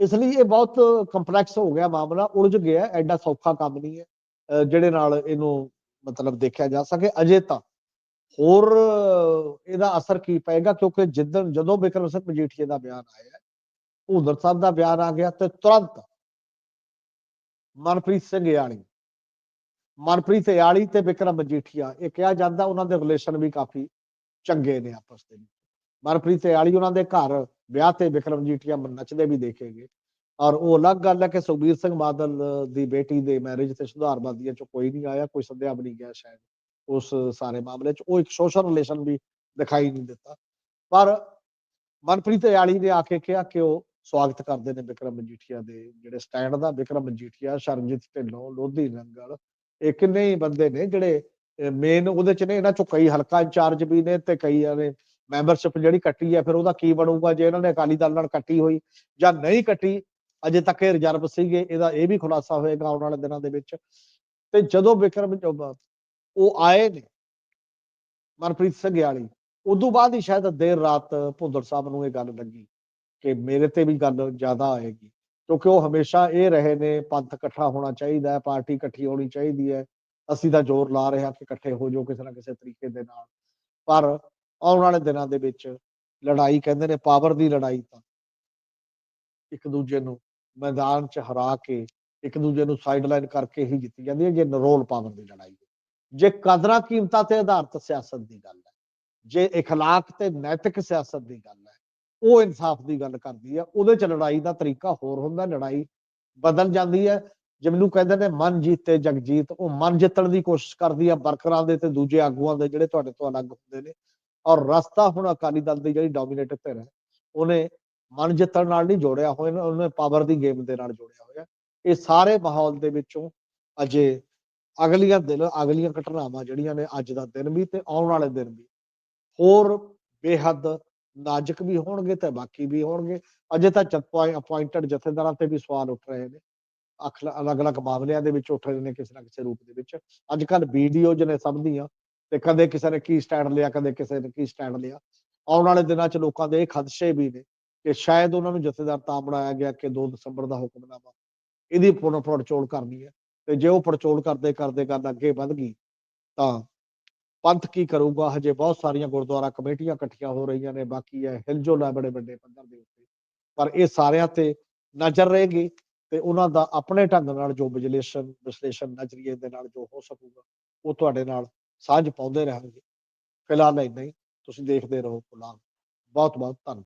ਇਸ ਲਈ ਇਹ ਬਹੁਤ ਕੰਪਲੈਕਸ ਹੋ ਗਿਆ ਮਾਮਲਾ, ਉਲਝ ਗਿਆ, ਐਡਾ ਸੌਖਾ ਕੰਮ ਨਹੀਂ ਹੈ, ਅਹ ਜਿਹੜੇ ਨਾਲ ਇਹਨੂੰ ਮਤਲਬ ਦੇਖਿਆ ਜਾ ਸਕੇ। ਅਜੇ ਤਾਂ ਹੋਰ ਇਹਦਾ ਅਸਰ ਕੀ ਪਏਗਾ? ਕਿਉਂਕਿ ਜਿੱਦਣ, ਜਦੋਂ ਬਿਕਰਮ ਸਿੰਘ ਮਜੀਠੀਏ ਦਾ ਬਿਆਨ ਆਇਆ ਭੂੰਦਰ ਸਾਹਿਬ ਦਾ ਬਿਆਨ ਆ ਗਿਆ ਤੇ ਤੁਰੰਤ ਮਨਪ੍ਰੀਤ ਸਿੰਘ ਯਾਲੀ ਮਨਪ੍ਰੀਤ ਯਾਲੀ ਤੇ ਬਿਕਰਮ ਮਜੀਠੀਆ ਇਹ ਕਿਹਾ ਜਾਂਦਾ ਉਹਨਾਂ ਦੇ ਰਿਲੇਸ਼ਨ ਵੀ ਕਾਫੀ ਚੰਗੇ ਨੇ ਆਪਸ ਦੇ ਵਿੱਚ। ਮਨਪ੍ਰੀਤ ਯਾਲੀ ਉਹਨਾਂ ਦੇ ਘਰ ਵਿਆਹ ਤੇ ਬਿਕਰਮ ਮਜੀਠੀਆ ਨੱਚਦੇ ਵੀ ਦੇਖੇਗੇ। ਔਰ ਉਹ ਅਲੱਗ ਗੱਲ ਹੈ ਕਿ ਸੁਖਬੀਰ ਸਿੰਘ ਬਾਦਲ ਦੀ ਬੇਟੀ ਦੇ ਮੈਰਿਜ ਤੇ ਸੁਧਾਰਵਾਦੀਆਂ ਚ ਕੋਈ ਨਹੀਂ ਆਇਆ, ਕੋਈ ਸੱਦਿਆ ਬਣੀ ਗਿਆ ਸ਼ਾਇਦ ਉਸ ਸਾਰੇ ਮਾਮਲੇ ਚ। ਉਹ ਇੱਕ ਸੋਸ਼ਲ ਰਿਲੇਸ਼ਨ ਵੀ ਦਿਖਾਈ ਨਹੀਂ ਦਿੱਤਾ। ਪਰ ਮਨਪ੍ਰੀਤ ਯਾਲੀ ਨੇ ਆ ਕੇ ਕਿਹਾ ਕਿ ਉਹ ਸਵਾਗਤ ਕਰਦੇ ਨੇ ਵਿਕਰਮ ਮਜੀਠੀਆ ਦੇ, ਜਿਹੜੇ ਸਟੈਂਡ ਦਾ ਵਿਕਰਮ ਮਜੀਠੀਆ, ਸ਼ਰਨਜੀਤ ਢਿੱਲੋਂ, ਲੋਧੀ ਨੰਗਲ ਇਹ ਕਿੰਨੇ ਹੀ ਬੰਦੇ ਨੇ ਜਿਹੜੇ ਮੇਨ ਉਹਦੇ ਚ ਨੇ, ਇਹਨਾਂ ਚੋਂ ਕਈ ਹਲਕਾ ਇੰਚਾਰਜ ਵੀ ਨੇ ਤੇ ਕਈ ਨੇ ਮੈਂਬਰਸ਼ਿਪ ਜਿਹੜੀ ਕੱਟੀ ਹੈ, ਫਿਰ ਉਹਦਾ ਕੀ ਬਣੂਗਾ ਜੇ ਇਹਨਾਂ ਨੇ ਅਕਾਲੀ ਦਲ ਨਾਲ ਕੱਟੀ ਹੋਈ ਜਾਂ ਨਹੀਂ ਕੱਟੀ, ਅਜੇ ਤੱਕ ਇਹ ਰਿਜ਼ਰਵ ਸੀਗੇ, ਇਹਦਾ ਇਹ ਵੀ ਖੁਲਾਸਾ ਹੋਏਗਾ ਆਉਣ ਵਾਲੇ ਦਿਨਾਂ ਦੇ ਵਿੱਚ। ਤੇ ਜਦੋਂ ਵਿਕਰਮ ਜੋ- ਉਹ ਆਏ ਨੇ, ਮਨਪ੍ਰੀਤ ਸਿੰਘ ਵਾਲੀ ਉਦੋਂ ਬਾਅਦ ਹੀ ਸ਼ਾਇਦ ਦੇਰ ਰਾਤ ਭੁੰਦਰ ਸਾਹਿਬ ਨੂੰ ਇਹ ਗੱਲ ਲੱਗੀ। ਕਿ ਮੇਰੇ ਤੇ ਵੀ ਗੱਲ ਜ਼ਿਆਦਾ ਆਏਗੀ ਕਿਉਂਕਿ ਉਹ ਹਮੇਸ਼ਾ ਇਹ ਰਹੇ ਨੇ ਪੰਥ ਇਕੱਠਾ ਹੋਣਾ ਚਾਹੀਦਾ ਹੈ ਪਾਰਟੀ ਇਕੱਠੀ ਹੋਣੀ ਚਾਹੀਦੀ ਹੈ ਅਸੀਂ ਤਾਂ ਜ਼ੋਰ ਲਾ ਰਹੇ ਹਾਂ ਕਿ ਇਕੱਠੇ ਹੋ ਜਾਓ ਕਿਸੇ ਨਾ ਕਿਸੇ ਤਰੀਕੇ ਦੇ ਨਾਲ ਪਰ ਆਉਣ ਵਾਲੇ ਦਿਨਾਂ ਦੇ ਵਿੱਚ ਲੜਾਈ ਕਹਿੰਦੇ ਨੇ ਪਾਵਰ ਦੀ ਲੜਾਈ ਤਾਂ ਇੱਕ ਦੂਜੇ ਨੂੰ ਮੈਦਾਨ 'ਚ ਹਰਾ ਕੇ ਇੱਕ ਦੂਜੇ ਨੂੰ ਸਾਈਡਲਾਈਨ ਕਰਕੇ ਹੀ ਜਿੱਤੀ ਜਾਂਦੀ ਹੈ ਜੇ ਨਰੋਲ ਪਾਵਰ ਦੀ ਲੜਾਈ ਹੈ ਜੇ ਕਦਰਾਂ ਕੀਮਤਾਂ ਤੇ ਆਧਾਰਿਤ ਸਿਆਸਤ ਦੀ ਗੱਲ ਹੈ ਜੇ اخلاق ਤੇ ਨੈਤਿਕ ਸਿਆਸਤ ਦੀ ਗੱਲ ਹੈ ਉਹ ਇਨਸਾਫ ਦੀ ਗੱਲ ਕਰਦੀ ਹੈ ਉਹਦੇ 'ਚ ਲੜਾਈ ਦਾ ਤਰੀਕਾ ਹੋਰ ਹੁੰਦਾ, ਲੜਾਈ ਬਦਲ ਜਾਂਦੀ ਹੈ। ਜਿਹਨੂੰ ਕਹਿੰਦੇ ਨੇ ਮਨ ਜੀਤੇ ਜਗਜੀਤ ਉਹ ਮਨ ਜਿੱਤਣ ਦੀ ਕੋਸ਼ਿਸ਼ ਕਰਦੀ ਹੈ ਵਰਕਰਾਂ ਦੇ ਤੇ ਦੂਜੇ ਆਗੂਆਂ ਦੇ ਜਿਹੜੇ ਤੁਹਾਡੇ ਤੋਂ ਅਲੱਗ ਹੁੰਦੇ ਨੇ। ਔਰ ਰਸਤਾ ਹੁਣ ਅਕਾਲੀ ਦਲ ਦੀ ਜਿਹੜੀ ਡੋਮੀਨੇਟਡ ਧਿਰ ਹੈ, ਉਹਨੇ ਮਨ ਜਿੱਤਣ ਨਾਲ ਨਹੀਂ ਜੋੜਿਆ ਹੋਇਆ, ਉਹਨੇ ਪਾਵਰ ਦੀ ਗੇਮ ਦੇ ਨਾਲ ਜੋੜਿਆ ਹੋਇਆ। ਇਹ ਸਾਰੇ ਮਾਹੌਲ ਦੇ ਵਿੱਚੋਂ ਅਜੇ ਅਗਲੀਆਂ ਦਿਨ, ਅਗਲੀਆਂ ਘਟਨਾਵਾਂ ਜਿਹੜੀਆਂ ਨੇ ਅੱਜ ਦਾ ਦਿਨ ਵੀ ਤੇ ਆਉਣ ਵਾਲੇ ਦਿਨ ਵੀ ਹੋਰ ਬੇਹੱਦ ਨਾਜ਼ੁਕ ਵੀ ਹੋਣਗੇ ਤੇ ਬਾਕੀ ਵੀ ਹੋਣਗੇ। ਅਜੇ ਤਾਂ ਅਪਾਇੰਟਡ ਜਥੇਦਾਰਾਂ ਤੇ ਵੀ ਸਵਾਲ ਉੱਠ ਰਹੇ ਨੇ। ਅਲੱਗ-ਅਲੱਗ ਮਾਮਲਿਆਂ ਦੇ ਵਿੱਚ ਉੱਠ ਰਹੇ ਨੇ ਕਿਸੇ ਨਾ ਕਿਸੇ ਰੂਪ ਦੇ ਵਿੱਚ। ਅੱਜ ਕੱਲ ਵੀਡੀਓ ਜਿਹਨੇ ਸਭ ਦੀਆਂ ਤੇ ਕਦੇ ਕਿਸੇ ਨੇ ਕੀ ਸਟੈਂਡ ਲਿਆ, ਕਦੇ ਕਿਸੇ ਨੇ ਕੀ ਸਟੈਂਡ ਲਿਆ। ਆਉਣ ਵਾਲੇ ਦਿਨਾਂ 'ਚ ਲੋਕਾਂ ਦੇ ਇਹ ਖਦਸ਼ੇ ਵੀ ਨੇ ਕਿ ਸ਼ਾਇਦ ਉਹਨਾਂ ਨੂੰ ਜਥੇਦਾਰ ਤਾਂ ਬਣਾਇਆ ਗਿਆ ਕਿ 2 ਦਸੰਬਰ ਦਾ ਹੁਕਮਨਾਮਾ ਇਹਦੀ ਪੁਨਰ ਪੜਚੋਲ ਕਰਨੀ ਹੈ। ਤੇ ਜੇ ਉਹ ਪੜਚੋਲ ਕਰਦੇ ਕਰਦੇ ਗੱਲ ਅੱਗੇ ਵੱਧ ਗਈ ਤਾਂ ਪੰਥ ਕੀ ਕਰੂਗਾ? ਹਜੇ ਬਹੁਤ ਸਾਰੀਆਂ ਗੁਰਦੁਆਰਾ ਕਮੇਟੀਆਂ ਇਕੱਠੀਆਂ ਹੋ ਰਹੀਆਂ ਨੇ, ਬਾਕੀ ਹੈ ਹਿਲਜੁਲ ਹੈ ਬੜੇ ਵੱਡੇ ਪੱਧਰ ਦੇ ਉੱਤੇ। ਪਰ ਇਹ ਸਾਰਿਆਂ ਤੇ ਨਜ਼ਰ ਰਹੇਗੀ ਤੇ ਉਹਨਾਂ ਦਾ ਆਪਣੇ ਢੰਗ ਨਾਲ ਜੋ ਵਿਜਲੇਸ਼ਨ ਵਿਸ਼ਲੇਸ਼ਣ ਨਜ਼ਰੀਏ ਦੇ ਨਾਲ ਜੋ ਹੋ ਸਕੂਗਾ, ਉਹ ਤੁਹਾਡੇ ਨਾਲ ਸਾਂਝ ਪਾਉਂਦੇ ਰਹਿਣਗੇ। ਫਿਲਹਾਲ ਇੰਨਾ ਹੀ ਤੁਸੀਂ ਦੇਖਦੇ ਰਹੋ ਪੁਲਾਂਗ ਬਹੁਤ ਬਹੁਤ ਧੰਨਵਾਦ।